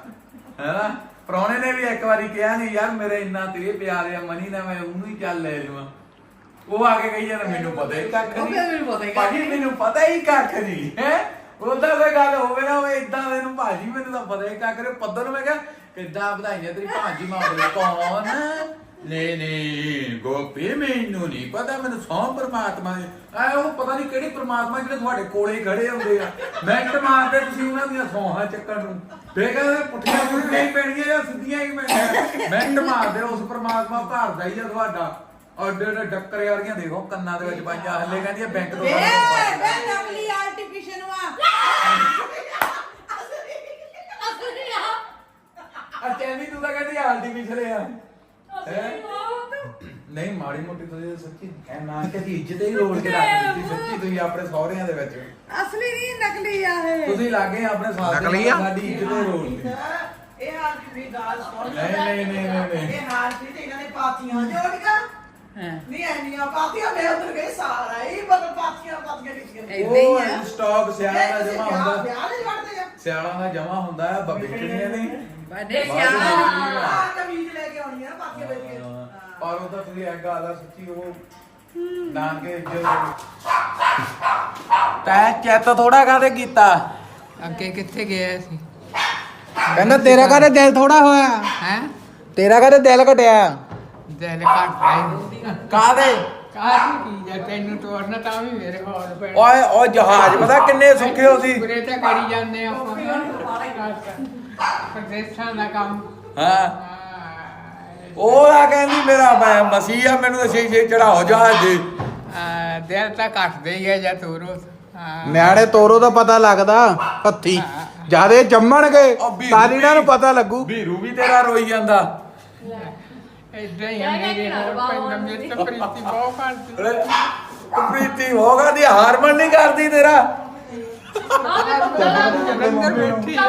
ਹੈਨਾ ਪ੍ਰਾਹੁਣੇ ਨੇ ਵੀ ਇੱਕ ਵਾਰੀ ਕਿਹਾ ਨਹੀਂ ਯਾਰ ਮੇਰੇ ਇੰਨਾ ਤੇਰੇ ਪਿਆਰ ਆ ਮਨੀ ਨਾ ਮੈਂ ਉਹਨੂੰ ਹੀ ਚੱਲ ਲੈ ਲਵਾਂ ਉਹ ਆ ਕੇ ਕਹੀ ਜਾਂਦਾ ਮੈਨੂੰ ਪਤਾ ਹੀ ਕੱਖ ਉਹ ਨਹੀਂ ਮੈਨੂੰ ਪਤਾ ਹੀ ਕੱਖ ਭਾਜੀ ਮੈਨੂੰ ਪਤਾ ਹੀ ਕੱਖ ਨਹੀਂ ਹੈ? ਉਹਦਾ ਕੋਈ ਗੱਲ ਹੋਵੇ ਨਾ ਹੋਵੇ ਇਦਾਂ ਦੇ ਨੂੰ ਭਾਜੀ ਮੈਨੂੰ ਤਾਂ ਪਤਾ ਹੀ ਕੱਖ ਨਹੀਂ ਪੱਦਰ ਮੈਂ ਕਿਹਾ ਕਿੱਦਾਂ ਵਧਾਈਆਂ ਤੇਰੀ ਭਾਜੀ ਮੰਗਦੇ ਕੌਣ? ਨਹੀਂ ਨਹੀਂ ਗੋਪੀ ਮੈਨੂੰ ਨਹੀਂ ਪਤਾ ਮੈਨੂੰ ਸੌਂ ਪਰਮਾਤਮਾ ਦੀ ਆ ਉਹ ਪਤਾ ਨਹੀਂ ਕਿਹੜੇ ਪਰਮਾਤਮਾ ਜਿਹੜੇ ਤੁਹਾਡੇ ਕੋਲੇ ਖੜੇ ਹੁੰਦੇ ਆ ਮਿੰਟ ਮਾਰਦੇ ਤੁਸੀਂ ਉਹਨਾਂ ਦੀਆਂ ਸੌਹਾਂ ਚੱਕਣ ਨੂੰ ਫੇਰ ਕਹਿੰਦੇ ਪੁੱਠੀਆਂ ਮੁੜ ਨਹੀਂ ਪੈਣੀਆਂ ਜਾਂ ਸਿੱਧੀਆਂ ਹੀ ਪੈਣੀਆਂ ਮਿੰਟ ਮਾਰਦੇ ਉਸ ਪਰਮਾਤਮਾ ਭਰਦਾ ਹੀ ਆ ਤੁਹਾਡਾ ਅੱਡੇ ਅੱਡੇ ਡੱਕਰੇ ਵਾਲੀਆਂ ਦੇਖੋ ਕੰਨਾਂ ਦੇ ਵਿੱਚ ਪਾਈਆਂ ਹੱਲੇ ਕਹਿੰਦੀਆਂ ਬੈਂਕ ਤੋਂ ਏ ਬਾਹਰ ਮੈਂ ਨਕਲੀ ਆਰਟੀਫੀਸ਼ੀਅਲ ਵਾ ਅੱਛਾ ਵੀ ਤੂੰ ਤਾਂ ਕਹਿੰਦੀ ਪਿਛਲੇ ਆ ਹੈਂ? ਨਹੀਂ ਮਾੜੀ ਮੋਟੀ ਤੁਸੀਂ ਸੱਚੀ ਐ ਨਾ ਕਿ ਦੀ ਇੱਜ਼ਤ ਹੀ ਰੋਲ ਕੇ ਰੱਖ ਦਿੱਤੀ ਸੱਚੀ ਤੁਸੀਂ ਆਪਣੇ ਸਹੁਰਿਆਂ ਦੇ ਵਿੱਚ। ਅਸਲੀ ਨਹੀਂ ਨਕਲੀ ਆ ਇਹ। ਤੁਸੀਂ ਲਾਗੇ ਆਪਣੇ ਸਾਥ ਨਕਲੀ ਆ? ਸਾਡੀ ਇੱਜ਼ਤ ਹੀ ਰੋਲ ਦੀ ਇਹ ਹਾਲ ਦੀ ਗੱਲ ਸੁਣ ਨਹੀਂ, ਨਹੀਂ, ਨਹੀਂ, ਨਹੀਂ, ਨਹੀਂ। ਇਹ ਹਾਲ ਦੀ ਤੇ ਇਹਨਾਂ ਨੇ ਪਾਤੀਆਂ ਜੋੜੀਆਂ ਹਾਂ। ਨਹੀਂ ਐਨੀਆਂ ਪਾਤੀਆਂ ਮੈਂ ਉਧਰ ਗਈ ਸਾਲ ਆਈ ਬਦਲ ਪਾਤੀਆਂ ਪਾਤੀਆਂ ਲਿਖੀਆਂ ਏਦਾਂ ਹੀ ਆ। ਉਹ ਸਟਾਕ ਸਿਆਲਾਂ ਦਾ ਜਮਾ ਹੁੰਦਾ। ਵਿਆਹ ਦੇ ਵੜਦੇ ਆ ਸਿਆਲਾਂ ਦਾ ਜਮਾ ਹੁੰਦਾ ਹੈ ਨਹੀਂ ਬੜੇ ਬਾਹਰ ਸਿਆਲ। ਆ ਕਮੀਜ਼ ਲੈ ਕੇ ਆਉਣੀ ਆ ਪਾਤੀਆਂ ਵੇਚ ਕੇ ਪਰ ਉਹ ਤਾਂ ਤੁਸੀਂ ਇੱਕ ਗੱਲ ਆ ਸੱਚੀ ਉਹ ਨਾਨਕੇ ਜੋ ਤੈਂ ਚੈੱਤ ਥੋੜਾ ਕਾਦੇ ਕੀਤਾ? ਅੱਗੇ ਕਿੱਥੇ ਗਿਆ ਸੀ ਕਹਿੰਦਾ ਤੇਰਾ ਕਾਦੇ ਦਿਲ ਥੋੜਾ ਹੋਇਆ? ਹੈ? ਤੇਰਾ ਕਾਦੇ ਦਿਲ ਘਟਿਆ? ਦਿਲ ਘਟ ਰਹੀ। ਕਾਦੇ ਕਾਹਦੀ ਕੀ ਜਾਂ ਤੈਨੂੰ ਤੋੜਨਾ ਤਾਂ ਵੀ ਮੇਰੇ ਹੌਲ ਪੈ ਓਏ ਉਹ ਜਹਾਜ਼ ਪਤਾ ਕਿੰਨੇ ਸੁੱਖੇ ਹੋ ਸੀ। ਬੁਰੇ ਤਾਂ ਕਰੀ ਜਾਂਦੇ ਆਪਾਂ ਪ੍ਰਦੇਸ਼ਾਂ ਦਾ ਕੰਮ। ਹਾਂ। ਉਹ ਆ ਕਹਿੰਦੀ ਮੇਰਾ ਮੈਂ ਮਸੀਹ ਆ ਮੈਨੂੰ ਤਾਂ ਛੇ ਛੇ ਚੜਾਓ ਜਹਾਜ਼ ਦੇ। ਆ ਦਿਲ ਤਾਂ ਘਟਦੇ ਹੀ ਆ ਜਾਂ ਤੋਰੋ। ਹਾਂ। ਨਿਆਣੇ ਤੋਰੋ ਦਾ ਪਤਾ ਲੱਗਦਾ ਹੱਥੀ। ਜਿਆਦੇ ਜੰਮਣਗੇ ਉਹ ਵੀਰੂ ਤਾਂ ਇਹਨਾਂ ਨੂੰ ਪਤਾ ਲੱਗੂ। ਵੀਰੂ ਵੀ ਤੇਰਾ ਰੋਈ ਜਾਂਦਾ। ਇਦਾਂ ਹੀ ਆ ਮੇਰੇ ਹੋਰ ਪੈਂਦਾ ਮੇਰੇ ਤਾਂ ਪ੍ਰੀਤੀ ਬਹੁਤ ਕਰਦੀ ਅਰੇ, ਤੂੰ ਪ੍ਰੀਤੀ ਹੋਗਾ ਦੀ ਹਾਰਮਨ ਨਹੀਂ ਕਰਦੀ ਤੇਰਾ। ਜਲੰਧਰ ਬੈਠੀ ਆ।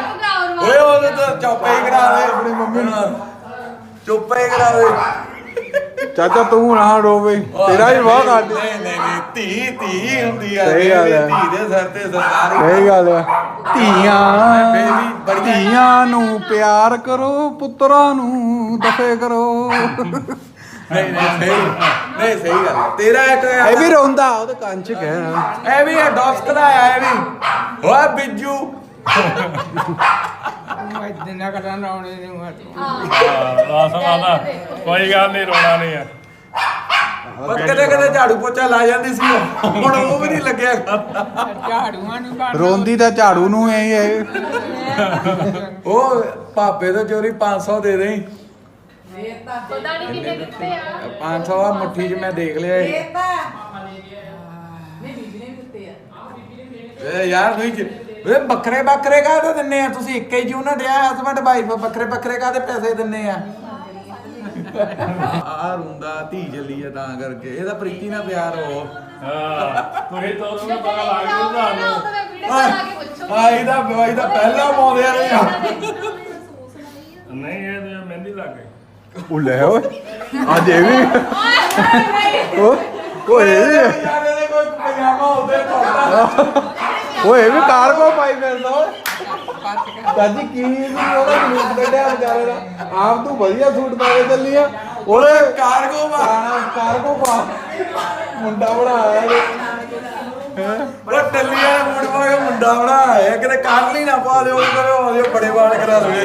ਓਏ ਉਹਦੇ ਤਾਂ ਚੁੱਪੇ ਹੀ ਕਰਾ ਦੇ। ਆਪਣੀ ਮੰਮੀ ਨੂੰ। ਚੁੱਪੇ ਹੀ ਕਰਾ ਦੇ। ਚਾਚਾ ਤੂੰ ਨਾ ਰੋਵੇ ਤੇਰਾ ਹੀ ਵਾਹ ਕਰਦੀ ਨਹੀਂ ਨਹੀਂ ਨਹੀਂ ਧੀ ਧੀ ਹੁੰਦੀ ਆ। ਸਹੀ ਗੱਲ ਹੈ। ਧੀ ਦੇ ਸਿਰ ਤੇ ਸਰਕਾਰੀ ਸਹੀ ਗੱਲ ਆ। ਧੀਆਂ ਧੀਆਂ ਨੂੰ ਪਿਆਰ ਕਰੋ ਪੁੱਤਰਾਂ ਨੂੰ ਦਫੇ ਕਰੋ। ਨਹੀਂ ਨਹੀਂ ਸਹੀ। ਨਹੀਂ ਸਹੀ ਗੱਲ। ਤੇਰਾ ਇੱਕ ਇਹ ਵੀ ਰੋਂਦਾ ਉਹਦੇ ਕੰਨ ਚ ਕਹਿ ਇਹ ਵੀ ਡੌਕਸ ਦਾ ਆਇਆ ਇਹ ਵੀ। ਓਏ ਬਿੱਜੂ। ਮੈਂ ਦਿਨਾਂ ਨਹੀਂ ਕੋਈ ਗੱਲ ਨਹੀਂ ਰੋਣਾ ਨਹੀਂ ਆ। ਪਰ ਕਦੇ ਕਦੇ ਝਾੜੂ ਪੋਚਾ ਲਾ ਜਾਂਦੀ ਸੀ। ਉਹ। ਹੁਣ ਉਹ ਵੀ ਨਹੀਂ ਲੱਗਿਆ। ਕਰਦਾ ਝਾੜੂਆਂ ਨੂੰ ਬਾਹਰ ਰੋਂਦੀ ਤਾਂ ਝਾੜੂ ਨੂੰ ਐ ਇਹ ਉਹ ਭਾਪੇ ਤੋਂ ਚੋਰੀ 500 ਦੇ ਦੇਈ। ਪਤਾ ਨਹੀਂ ਕਿੰਨੇ ਦਿੱਤੇ ਆ 500 ਆ ਮੁੱਠੀ 'ਚ ਮੈਂ ਦੇਖ ਲਿਆ ਇਹ। ਇਹ ਤਾਂ ਨਹੀਂ ਬੀਬੀ ਨੇ ਵੀ ਦਿੱਤੇ। ਆ ਏ ਯਾਰ ਤੁਸੀਂ ਜ- ਏ ਬੱਕਰੇ ਬੱਕਰੇ ਕਾਹਦੇ ਦਿੰਨੇ ਆ? ਤੁਸੀਂ ਇੱਕੇ ਹੀ ਯੂਨਿਟ ਆ ਹਸਬੰਡ ਵਾਈਫ ਬੱਕਰੇ ਬੱਕਰੇ ਕਾਹਦੇ ਪੈਸੇ ਦਿੰਨੇ ਆ? ਆ ਰੁੰਦਾ ਧੀ ਚੱਲੀ ਆ ਤਾਂ ਕਰਕੇ। ਇਹਦਾ ਪ੍ਰੀਤੀ ਨਾਲ ਪਿਆਰ ਹੋ। ਹਾਂ ਤੁਸੀਂ ਤੋਂ ਨੂੰ ਪਤਾ ਲੱਗ ਜੂ ਤੁਹਾਨੂੰ ਆ ਇਹਦਾ ਬਵਾਈ ਦਾ ਪਹਿਲਾ ਪਾਉਂਦੇ ਆ ਨਹੀਂ ਇਹ ਤੇ ਮਹਿੰਦੀ ਲੱਗ ਗਈ ਉਹ ਲੈ ਓਏ ਅੱਜ ਇਹ ਵੀ ਓਏ ਇਹ ਵੀ- ਯਾਰ ਇਹਦੇ ਕੋਈ ਪਜਾਮਾ ਹੁੰਦੇ ਪਾਉਂਦਾ ਓਏ ਇਹ ਵੀ ਕਾਰਗੋ ਪਾਈ ਫਿਰਦਾ ਓਏ। ਚਾਚੀ ਕੀ ਵੀ ਉਹਦਾ ਜਲੂਸ ਕੱਢਿਆ ਵਿਚਾਰੇ ਦਾ? ਆਪ ਤੂੰ ਵਧੀਆ ਸੂਟ ਪਾ ਕੇ ਚੱਲੀ ਆ। ਉਹਦੇ ਕਾਰਗੋ ਵਾ ਕਾਰਗੋ ਪਾ। ਮੁੰਡਾ ਬਣਾਇਆ ਇਹਨੇ। ਉਹ ਟੱਲੀ ਵਾਲਾ ਮੂਡ ਪਾ ਕੇ ਮੁੰਡਾ ਬਣਾਇਆ ਕਿਤੇ ਕਰ ਲਈ ਨਾ ਪਾ ਦਿਓ ਉਹ ਕਰੇ ਉਹ ਦਿਓ ਬੜੇ ਵਾਲ ਕਰਾ ਲਵੇ।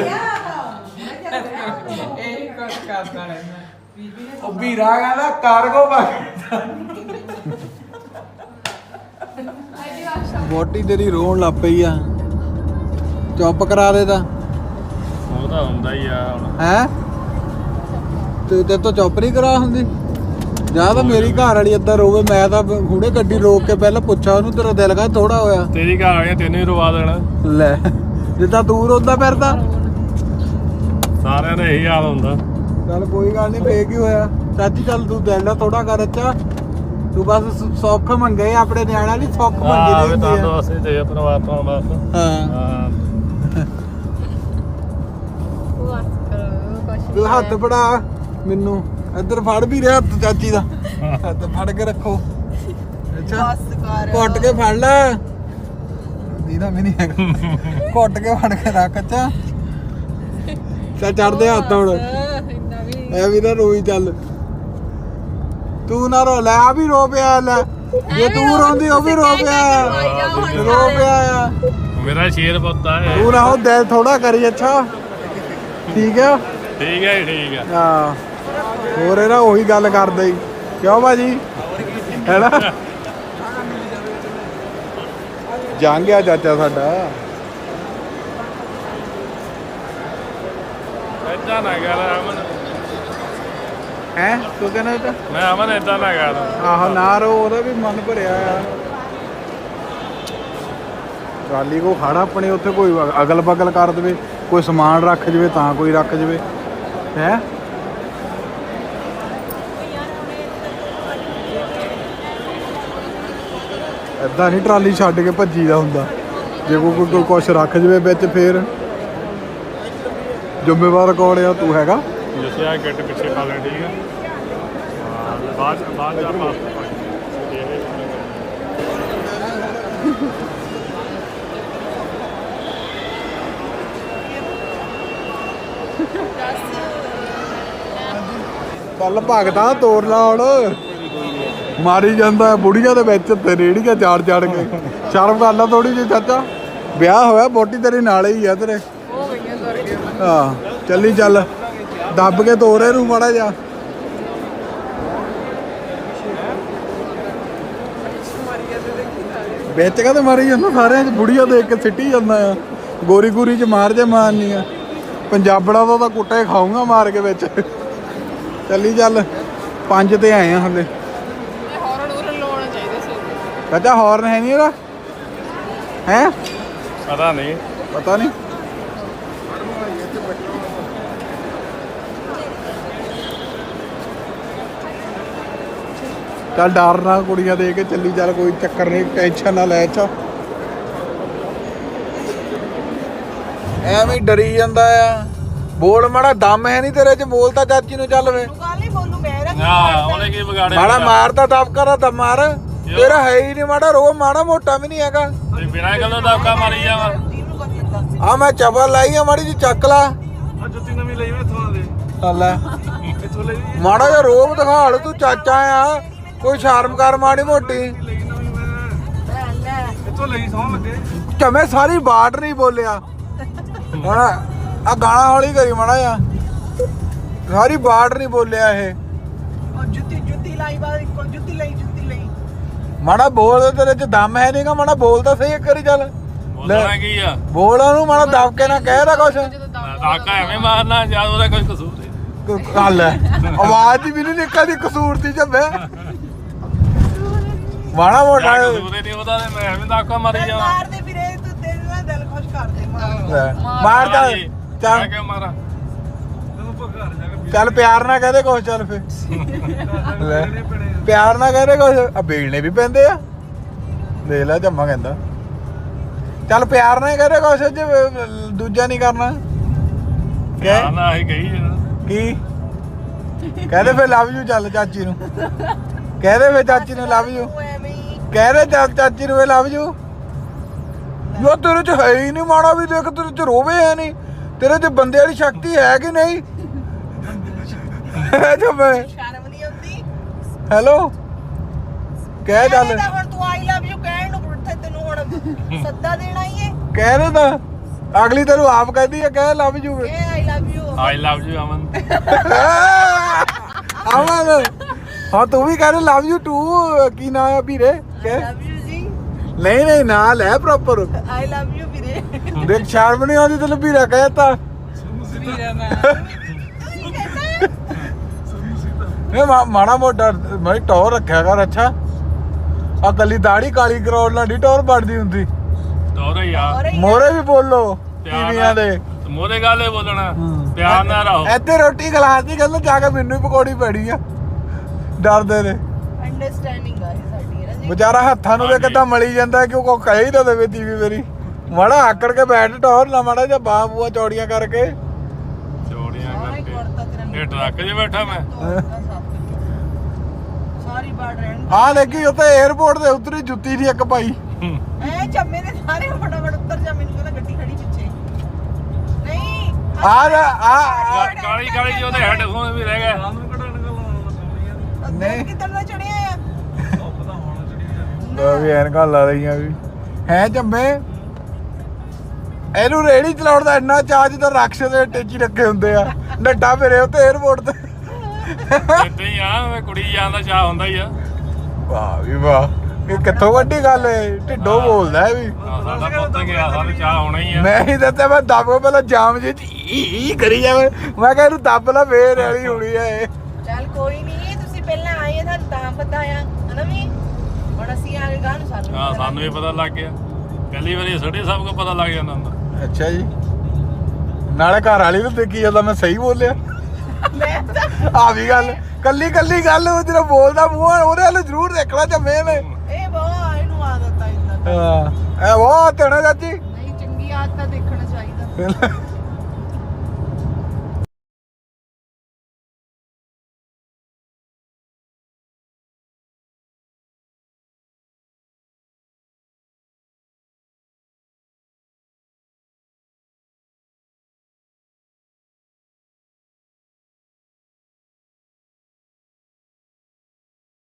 ਇਹ ਕੁਝ ਕਰਦਾ ਰਹਿੰਦਾ। ਬੀਬੀ ਨੇ ਉਹ ਵੀਰਾ ਕਹਿੰਦਾ ਕਾਰਗੋ ਪਾ ਵੋਟੀ ਤੇਰੀ ਰੋਣ ਲੱਗ ਪਈ ਆ। ਚੁੱਪ ਕਰਾ ਦੇ ਤਾਂ। ਉਹ ਤਾਂ ਹੁੰਦਾ ਹੀ ਆ ਹੁਣ। ਹੈ? ਤੇ ਤੇ ਤੋਂ ਚੁੱਪ ਨਹੀਂ ਕਰਾ ਹੁੰਦੀ। ਜਾਂ ਤਾਂ ਮੇਰੀ ਘਰ ਵਾਲੀ ਅੱਧਾ ਰੋਵੇ ਮੈਂ ਤਾਂ ਹੁਣੇ ਗੱਡੀ ਰੋਕ ਕੇ ਪਹਿਲਾਂ ਪੁੱਛਾਂ ਉਹਨੂੰ ਤੇਰਾ ਦਿਲ ਕਾ ਥੋੜਾ ਹੋਇਆ? ਤੇਰੀ ਘਰ ਵਾਲੀ ਤੈਨੂੰ ਹੀ ਰਵਾ ਦੇਣਾ। ਲੈ ਜਿੱਦਾਂ ਤੂੰ ਰੋਂਦਾ ਫਿਰਦਾ। ਸਾਰਿਆਂ ਦਾ ਇਹੀ ਹਾਲ ਹੁੰਦਾ। ਚੱਲ ਕੋਈ ਗੱਲ ਨਹੀਂ ਫੇਕ ਹੀ ਹੋਇਆ? ਚਾਚੀ ਚੱਲ ਤੂੰ ਦਿਲ ਦਾ ਥੋੜਾ ਕਰ ਅੱਛਾ। ਤੂੰ ਬਸ ਸੁੱਖ ਮੰਗੇ ਆਪਣੇ ਨਿਆਣਾ ਨਹੀਂ ਸੁੱਖ ਵੀ ਦੀ ਤਾਂ ਦੋਸਤ ਤੇ ਪਰਮਾਤਮਾ ਬਸ। ਹਾਂ। ਹਾਂ ਤੂੰ ਹੱਥ ਫੜਾ ਮੈਨੂੰ ਇੱਧਰ ਫੜ ਵੀ ਰਿਹਾ ਹੱਥ ਚਾਚੀ ਦਾ। ਹੱਥ ਫੜ ਕੇ ਰੱਖੋ। ਅੱਛਾ। ਘੁੱਟ ਕੇ ਫੜ ਲੈ। ਦੀਦਾ ਵੀ ਨਹੀਂ ਹੈਗਾ। ਘੁੱਟ ਕੇ ਫੜ ਕੇ ਰੱਖ ਅੱਛਾ। ਚੱਲ ਚੜਦੇ ਹੱਥ ਹੁਣ। ਐ ਵੀ। ਨਾ ਰੋਈ ਚੱਲ। ਤੂੰ ਨਾ ਰੋ ਲੈ ਆ ਵੀ ਰੋ ਪਿਆ ਲੈ। ਜੇ ਤੂੰ ਰੋਂਦੀ ਉਹ ਵੀ ਰੋ ਪਿਆ। ਰੋ ਪਿਆ ਆ। ਮੇਰਾ ਸ਼ੇਰ ਪੁੱਤਾ ਹੈ। ਤੂੰ ਨਾ ਉਹ ਦਿਲ ਥੋੜਾ ਕਰੀ ਅੱਛਾ। ਠੀਕ ਆ? ਠੀਕ ਹੈ ਜੀ, ਠੀਕ ਹੈ ਹਾਂ। ਹੋਰ ਇਹ ਨਾ ਉਹੀ ਗੱਲ ਕਰਦੇ ਹੀ। ਕਿਉਂ ਬਾਜੀ ਹੈਨਾ? ਜੰਗ ਗਿਆ ਚਾਚਾ ਸਾਡਾ। ਏਦਾਂ ਨਾ ਕਰ ਅਮਨ। ਹੈ? ਤੂੰ ਕਹਿੰਦਾ ਤਾਂ ਮੈਂ ਅਮਨ ਏਦਾਂ ਨਾ ਕਰ ਆਹੋ ਨਾ ਰੋ ਉਹਦਾ ਵੀ ਮਨ ਭਰਿਆ ਆ ਟਰਾਲੀ ਕੋ ਖੜਾ ਆਪਣੇ ਉੱਥੇ ਕੋਈ ਅਗਲ ਬਗਲ ਕਰ ਦੇਵੇ ਕੋਈ ਸਮਾਨ ਰੱਖ ਜਵੇ ਤਾਂ ਕੋਈ ਰੱਖ ਜਵੇ। ਹੈ? ਏਦਾਂ ਨਹੀਂ ਟਰਾਲੀ ਛੱਡ ਕੇ ਭੱਜੀ ਦਾ ਹੁੰਦਾ। ਜੇ ਕੋਈ ਕੋਈ ਕੁਛ ਰੱਖ ਜਵੇ ਵਿੱਚ ਫੇਰ। ਜ਼ਿੰਮੇਵਾਰ ਕੌਣ ਆ? ਤੂੰ ਹੈਗਾ? ਪਿੱਛੇ ਪਾ ਲੈ ਠੀਕ ਹੈ ਹਾਂ ਤੇ ਬਾਅਦ ਬਾਅਦ ਜਾ ਪਾਸ ਚੱਲ ਭਗਤਾ ਤੋਰ ਲਾ ਹੁਣ। ਮਾਰੀ ਜਾਂਦਾ ਬੁੜੀਆਂ ਦੇ ਵਿੱਚ ਤੇ ਰੇੜੀਆਂ ਚਾੜ ਚਾੜ ਕੇ। ਸ਼ਰਮ ਕਰ ਲਾ ਥੋੜੀ ਜਿਹੀ ਚਾਚਾ। ਵਿਆਹ ਹੋਇਆ ਬੋਟੀ ਤੇਰੇ ਨਾਲ ਹੀ ਆ ਤੇਰੇ। ਹਾਂ ਚੱਲੀ ਚੱਲ। ਦੱਬ ਕੇ ਤੋਰ ਇਹਨੂੰ ਮਾੜਾ ਜਾ ਵਿੱਚ ਕਾ ਤੇ ਮਾਰੀ ਜਾਂਦਾ ਸਾਰਿਆਂ ਚ ਬੁੜੀਆਂ ਦੇਖ ਕੇ ਸਿੱਟੀ ਜਾਂਦਾ ਆ। ਗੋਰੀ ਗੋਰੀ ਚ ਮਾਰ ਜੇ ਮਾਰਨੀ ਆ। ਪੰਜਾਬੜਾ ਦਾ ਤਾਂ ਕੁੱਟੇ ਖਾਊਂਗਾ ਮਾਰ ਕੇ ਵਿੱਚ। ਚੱਲੀ ਚੱਲ ਪੰਜ ਤੇ ਆਏ ਆ ਹਲੇ। ਹੌਰਨ ਹੌਰਨ ਲਾਉਣਾ ਚਾਹੀਦਾ ਸੀ ਚਾਚਾ ਹੌਰਨ ਹੈ ਨਹੀਂ ਇਹਦਾ? ਹੈ? ਪਤਾ ਨਹੀਂ। ਪਤਾ ਨਹੀਂ। ਚੱਲ ਡਰ ਨਾ ਕੁੜੀਆਂ ਦੇ ਕੇ ਚੱਲੀ ਚੱਲ ਕੋਈ ਚੱਕਰ ਨਹੀਂ ਟੈਨਸ਼ਨ ਨਾ ਲੈ ਚਾ ਐਵੇਂ ਡਰੀ ਜਾਂਦਾ ਆ। ਬੋਲ ਮਾੜਾ ਦਮ ਹੈ ਨਹੀਂ ਤੇਰੇ ਚ ਬੋਲ ਤਾਂ ਚਾਚੀ ਨੂੰ ਚੱਲ ਵੇ। ਗੱਲ ਨਹੀਂ ਬੋਲੂ ਮੇਰਾ ਕੀ ਹਾਂ ਉਹਨੇ ਕੀ ਵਿਗਾੜਿਆ ਮਾੜਾ ਮਾਰਦਾ ਦਬ ਕਰਾ ਤਾਂ ਮਾਰ। ਤੇਰਾ ਹੈ ਹੀ ਨਹੀਂ ਮਾੜਾ ਰੋ ਮਾੜਾ ਮੋਟਾ ਵੀ ਨਹੀਂ ਹੈਗਾ। ਤੇ ਬਿਨਾਂ ਗੱਲੋਂ ਦਬਕਾ ਮਾਰੀ ਜਾਵਾ। ਜਿਹਨੂੰ ਕੋਈ ਦੱਸ ਆ ਮੈਂ ਚਪਲ ਲਾਈ ਆ ਮਾੜੀ ਜੀ ਚੱਕ ਲਾ। ਆ ਜੁੱਤੀ ਨਵੀਂ ਲਈ ਮੈਂ ਇੱਥੋਂ ਦੇ ਲੈ। ਇੱਥੋਂ ਲਈ ਮਾੜਾ ਜਿਹਾ ਰੋਬ ਦਿਖਾੜ ਤੂੰ ਚਾਚਾ ਆ। ਕੋਈ ਸ਼ਰਮ ਕਰ ਮਾੜੀ ਮੋਟੀ। ਇੱਥੋਂ ਲਈ ਸੌਂ ਲੱਗੇ। ਚਮੇ ਸਾਰੀ ਬਾਟ ਨਹੀਂ ਬੋਲਿਆ। ਹੁਣ ਆ ਗਾਣਾ ਹੌਲੀ ਕਰੀ ਮਾੜਾ ਜਿਹਾ। ਸਾਰੀ ਬਾਟ ਨਹੀਂ ਬੋਲਿਆ ਇਹ। ਉਹ ਜੁੱਤੀ ਜੁੱਤੀ ਲਾਈ ਬਾਅਦ ਇੱਕੋ ਜੁੱਤੀ ਲਈ ਜੁੱਤੀ ਲਈ। ਮਾੜਾ ਬੋਲ ਤੇਰੇ ਚ ਦਮ ਹੈ ਨਹੀਂਗਾ ਮਾੜਾ ਬੋਲ ਤਾਂ ਸਹੀ ਇੱਕ ਵਾਰੀ ਚੱਲ। ਬੋਲਣਾ ਕੀ ਆ? ਬੋਲ ਉਹਨੂੰ ਮਾੜਾ ਦਬ ਕੇ ਨਾ ਕਹਿ ਦਾ ਕੁਛ। ਦਾਕਾ ਐਵੇਂ ਮਾਰਨਾ ਜਦ ਉਹਦਾ ਕੋਈ ਕਸੂਰ ਨਹੀਂ। ਗੱਲ ਹੈ। ਆਵਾਜ਼ ਵੀ ਨਹੀਂ ਨਿਕਲਦੀ ਕਸੂਰ ਦੀ ਜੰਮੇ। ਮਾੜਾ ਮੋਟਾ ਜਾਂ ਨਹੀਂ ਉਹਦਾ ਤੇ ਮੈਂ ਐਵੇਂ ਦਾਕਾ ਮਾਰੀ ਜਾਵਾਂ। ਮਾਰ ਦੇ ਵੀਰੇ ਤੂੰ ਤੇਰੇ ਨਾਲ ਦਿਲ ਖੁਸ਼ ਕਰ ਦੇ ਮਾਰ। ਲੈ, ਮਾਰ ਚੱਲ। ਮੈਂ ਕਿਉਂ ਮਾਰਾਂ। ਚੱਲ ਪਿਆਰ ਨਾਲ ਕਹਦੇ ਕੁਛ ਚੱਲ ਫੇ ਲੈ ਪਿਆਰ ਨਾਲ ਕਹਦੇ ਕੁਛ। ਆ ਬੇਲਣੇ ਵੀ ਪੈਂਦੇ ਆ। ਦੇਖ ਲੈ ਜੰਮਾ ਕਹਿੰਦਾ। ਚੱਲ ਪਿਆਰ ਨਾਲ ਕਹਦੇ ਕੁਛ ਜੇ ਦੂਜਾ ਨਹੀਂ ਕਰਨਾ। ਨਾ ਕਹਿ। ਨਾ ਹੀ ਕਹੀ ਕੀ? ਕਹਦੇ ਫੇ ਲਵ ਯੂ ਚੱਲ ਚਾਚੀ ਨੂੰ। ਕਹਦੇ ਫੇ ਚਾਚੀ ਨੂੰ ਲਵ ਯੂ ਹੀ ਕਹਦੇ ਚੱਲ ਚਾਚੀ ਨੂੰ ਲਵ ਯੂ ਯੋ ਤੇਰੇ ਚ ਹੈ ਹੀ ਨਹੀਂ ਮਾੜਾ ਵੀ ਦੇਖ ਤੇਰੇ ਚ ਰੋਵੇ ਹੈ ਨਹੀਂ। ਤੇਰੇ ਚ ਬੰਦੇ ਵਾਲੀ ਸ਼ਕਤੀ ਹੈ ਕਿ ਨਹੀਂ? ਹੈ। ਸ਼ਰਮ ਨਹੀਂ ਆਉਂਦੀ। ਹੈਲੋ? ਕਹਿ ਕਹਿੰਦਾ ਹੁਣ ਤੂੰ ਆਈ ਲਵ ਯੂ ਕਹਿਣ ਨੂੰ ਉੱਥੇ ਤੈਨੂੰ ਹੁਣ ਸੱਦਾ ਦੇਣਾ ਹੀ ਏ ਕਹਿ ਦੇ ਤਾਂ। ਅਗਲੀ ਤੈਨੂੰ ਆਪ ਕਹਿੰਦੀ ਹੈ ਕਹਿ ਲਵ ਯੂ ਇਹ I love you I love you Aman. ਆਵਾਂ ਹਾਂ ਤੂੰ ਵੀ ਕਹਿ ਲਵ ਯੂ ਟੂ ਕੀ ਨਾਮ ਹੈ ਵੀਰੇ? ਕਹਿ ਲਵ ਯੂ ਜੀ ਨਹੀਂ ਨਹੀਂ ਨਾ ਲੈ ਪ੍ਰੋਪਰ ਆਈ ਲਵ ਯੂ ਵੀਰੇ। ਦੇਖ ਸ਼ਰਮ ਨਹੀਂ ਆਉਂਦੀ ਤੈਨੂੰ ਵੀਰਾ ਕਹਿਤਾ ਇਹ ਮਾ- ਮਾੜਾ ਮੋਟਾ ਮੈਂ ਟੌਰ ਰੱਖਿਆ ਕਰ ਅੱਛਾ। ਆ ਕੱਲੀ ਦਾੜੀ ਕਾਲੀ ਕਰਾਉਣ ਨਾਲ ਨੀ ਟੌਰ ਬਣਦੀ ਹੁੰਦੀ। ਤੋਰੇ ਯਾਰ ਮੋਰੇ ਵੀ ਬੋਲੋ ਟੀਵੀਆਂ ਦੇ। ਮੋਰੇ ਗਾਲੇ ਬੋਲਣਾ। ਪਿਆਰ ਨਾਲ ਰਹੋ। ਇੱਥੇ ਰੋਟੀ ਖਲਾਤੀ ਕਹਿੰਦਾ ਜਾ ਕੇ ਮੈਨੂੰ ਹੀ ਪਕੌੜੀ ਪੈਣੀ ਆ। ਡਰਦੇ ਨੇ। ਅੰਡਰਸਟੈਂਡਿੰਗ ਹੈ ਜੀ ਵਿਚਾਰਾ ਹੱਥਾਂ ਨੂੰ ਤੇ ਕਿੱਦਾਂ ਮਲੀ ਜਾਂਦਾ ਕਿ ਉਹ ਕੋ ਕਹਿ ਹੀ ਨਾ ਦੇਵੇ ਟੀਵੀ ਮੇਰੀ ਮਾੜਾ ਆਕੜ ਕੇ ਬੈਠ ਟੌਰ ਨਾ ਮਾੜਾ ਜਿਹਾ ਬਾਹ ਬੂਆ ਚੌੜੀਆਂ ਕਰਕੇ। ਚੋੜੀਆਂ ਕਰਕੇ। ਇਹ ਟਰੱਕ 'ਚ ਬੈਠਾ ਮੈਂ। ਸਾਰੀ ਬਾੜ ਰਹਿਣ ਆ ਦੇਖੀ ਉੱਤੇ 에어ਪੋਰਟ ਦੇ ਉੱਤਰੀ ਜੁੱਤੀ ਦੀ ਇੱਕ ਪਾਈ। ਐ ਜੰਮੇ ਨੇ ਸਾਰੇ ਫਟਾਫਟ ਉੱਤਰ ਜਾ ਮੈਨੂੰ ਕਹਿੰਦਾ ਗੱਡੀ ਖੜੀ ਪਿੱਛੇ। ਨਹੀਂ ਆ ਜਾ ਆ ਕਾਲੀ ਕਾਲੀ ਜਿਹੀ ਉਹਦੇ ਹੈੱਡਫੋਨ ਵੀ ਰਹਿ ਗਏ। ਨਹੀਂ। ਕਿੱਧਰ ਦਾ ਚੜਿਆ ਆ ਲੋ ਵੀ ਐਨਕਾਂ ਲਾ ਲਈਆਂ ਵੀ। ਹੈ ਜੰਮੇ? ਇਹਨੂੰ ਰੇੜੀ ਚਲਾਉਣ ਦਾ ਇੰਨਾ ਚਾਹ ਜਿੱਦਾਂ ਰਕਸ਼ੇ ਦੇ ਟੇਚੀ ਰੱਖੇ ਹੁੰਦੇ ਆ। ਨੱਡਾ ਫਿਰੇ ਉੱਤੇ 에어ਪੋਰਟ ਤੇ। ਇੱਥੇ ਹੀ ਆ ਮੈਂ ਕੁੜੀ ਜਾਣ ਦਾ ਚਾਹ ਹੁੰਦਾ ਹੀ ਆ। ਵਾਹ ਵੀ ਵਾਹ। ਇਹ ਕਿੱਥੋਂ ਵੱਡੀ ਗੱਲ ਏ? ਢਿੱਡੋਂ ਬੋਲਦਾ ਇਹ ਵੀ। ਆਹ ਸਾਡਾ ਪੁੱਤ ਗਿਆ ਸਾਨੂੰ ਚਾਹ ਹੋਣਾ ਹੀ ਆ। ਮੈਂ ਹੀ ਦਿੱਤਾ ਮੈਂ ਦੱਬ ਕੇ ਪਹਿਲਾਂ ਜਾਮ ਜੇ ਈ ਕਰੀ ਜਾਵੇ। ਮੈਂ ਕਿਹਾ ਇਹਨੂੰ ਦੱਬ ਲਾ ਫੇਰ ਵਾਲੀ ਹੋਣੀ ਆ ਇਹ। ਚੱਲ ਕੋਈ ਨਹੀਂ ਤੁਸੀਂ ਪਹਿਲਾਂ ਆਏ ਤੁਹਾਨੂੰ ਤਾਂ ਪਤਾ ਆ ਹਨਾ ਵੀ? ਹੁਣ ਅਸੀਂ ਆ ਗਏ ਗਾਂ ਨੂੰ ਸਾਨੂੰ ਹਾਂ ਸਾਨੂੰ ਵੀ ਪਤਾ ਲੱਗ ਗਿਆ। ਪਹਿਲੀ ਵਾਰੀ ਸਾਡੇ ਸਭ ਕੋ ਪਤਾ ਲੱਗ ਜਾਂਦਾ ਹੁੰਦਾ। ਅੱਛਾ ਜੀ। ਨਾਲੇ ਘਰ ਵਾਲੀ ਨੂੰ ਦੇਖੀ ਜਾਂਦਾ ਮੈਂ ਸਹੀ ਬੋਲਿਆ। ਮੈਂ ਤਾਂ ਆ ਵੀ ਗੱਲ। ਕੱਲੀ ਕੱਲੀ ਗੱਲ ਉਹ ਜਿਹੜਾ ਬੋਲਦਾ ਮੂੰਹ ਉਹਦੇ ਵੱਲ ਜ਼ਰੂਰ ਦੇਖਣਾ ਜੰਮੇ ਨੇ ਇਹ ਬਹੁਤ ਇਹਨੂੰ ਆਦਤ ਆ ਇੰਦਾ ਹਾਂ। ਇਹ ਉਹ ਤੇਣਾ ਚਾਚੀ। ਨਹੀਂ ਚੰਗੀ ਆਦਤ ਤਾਂ ਦੇਖਣਾ ਚਾਹੀਦਾ।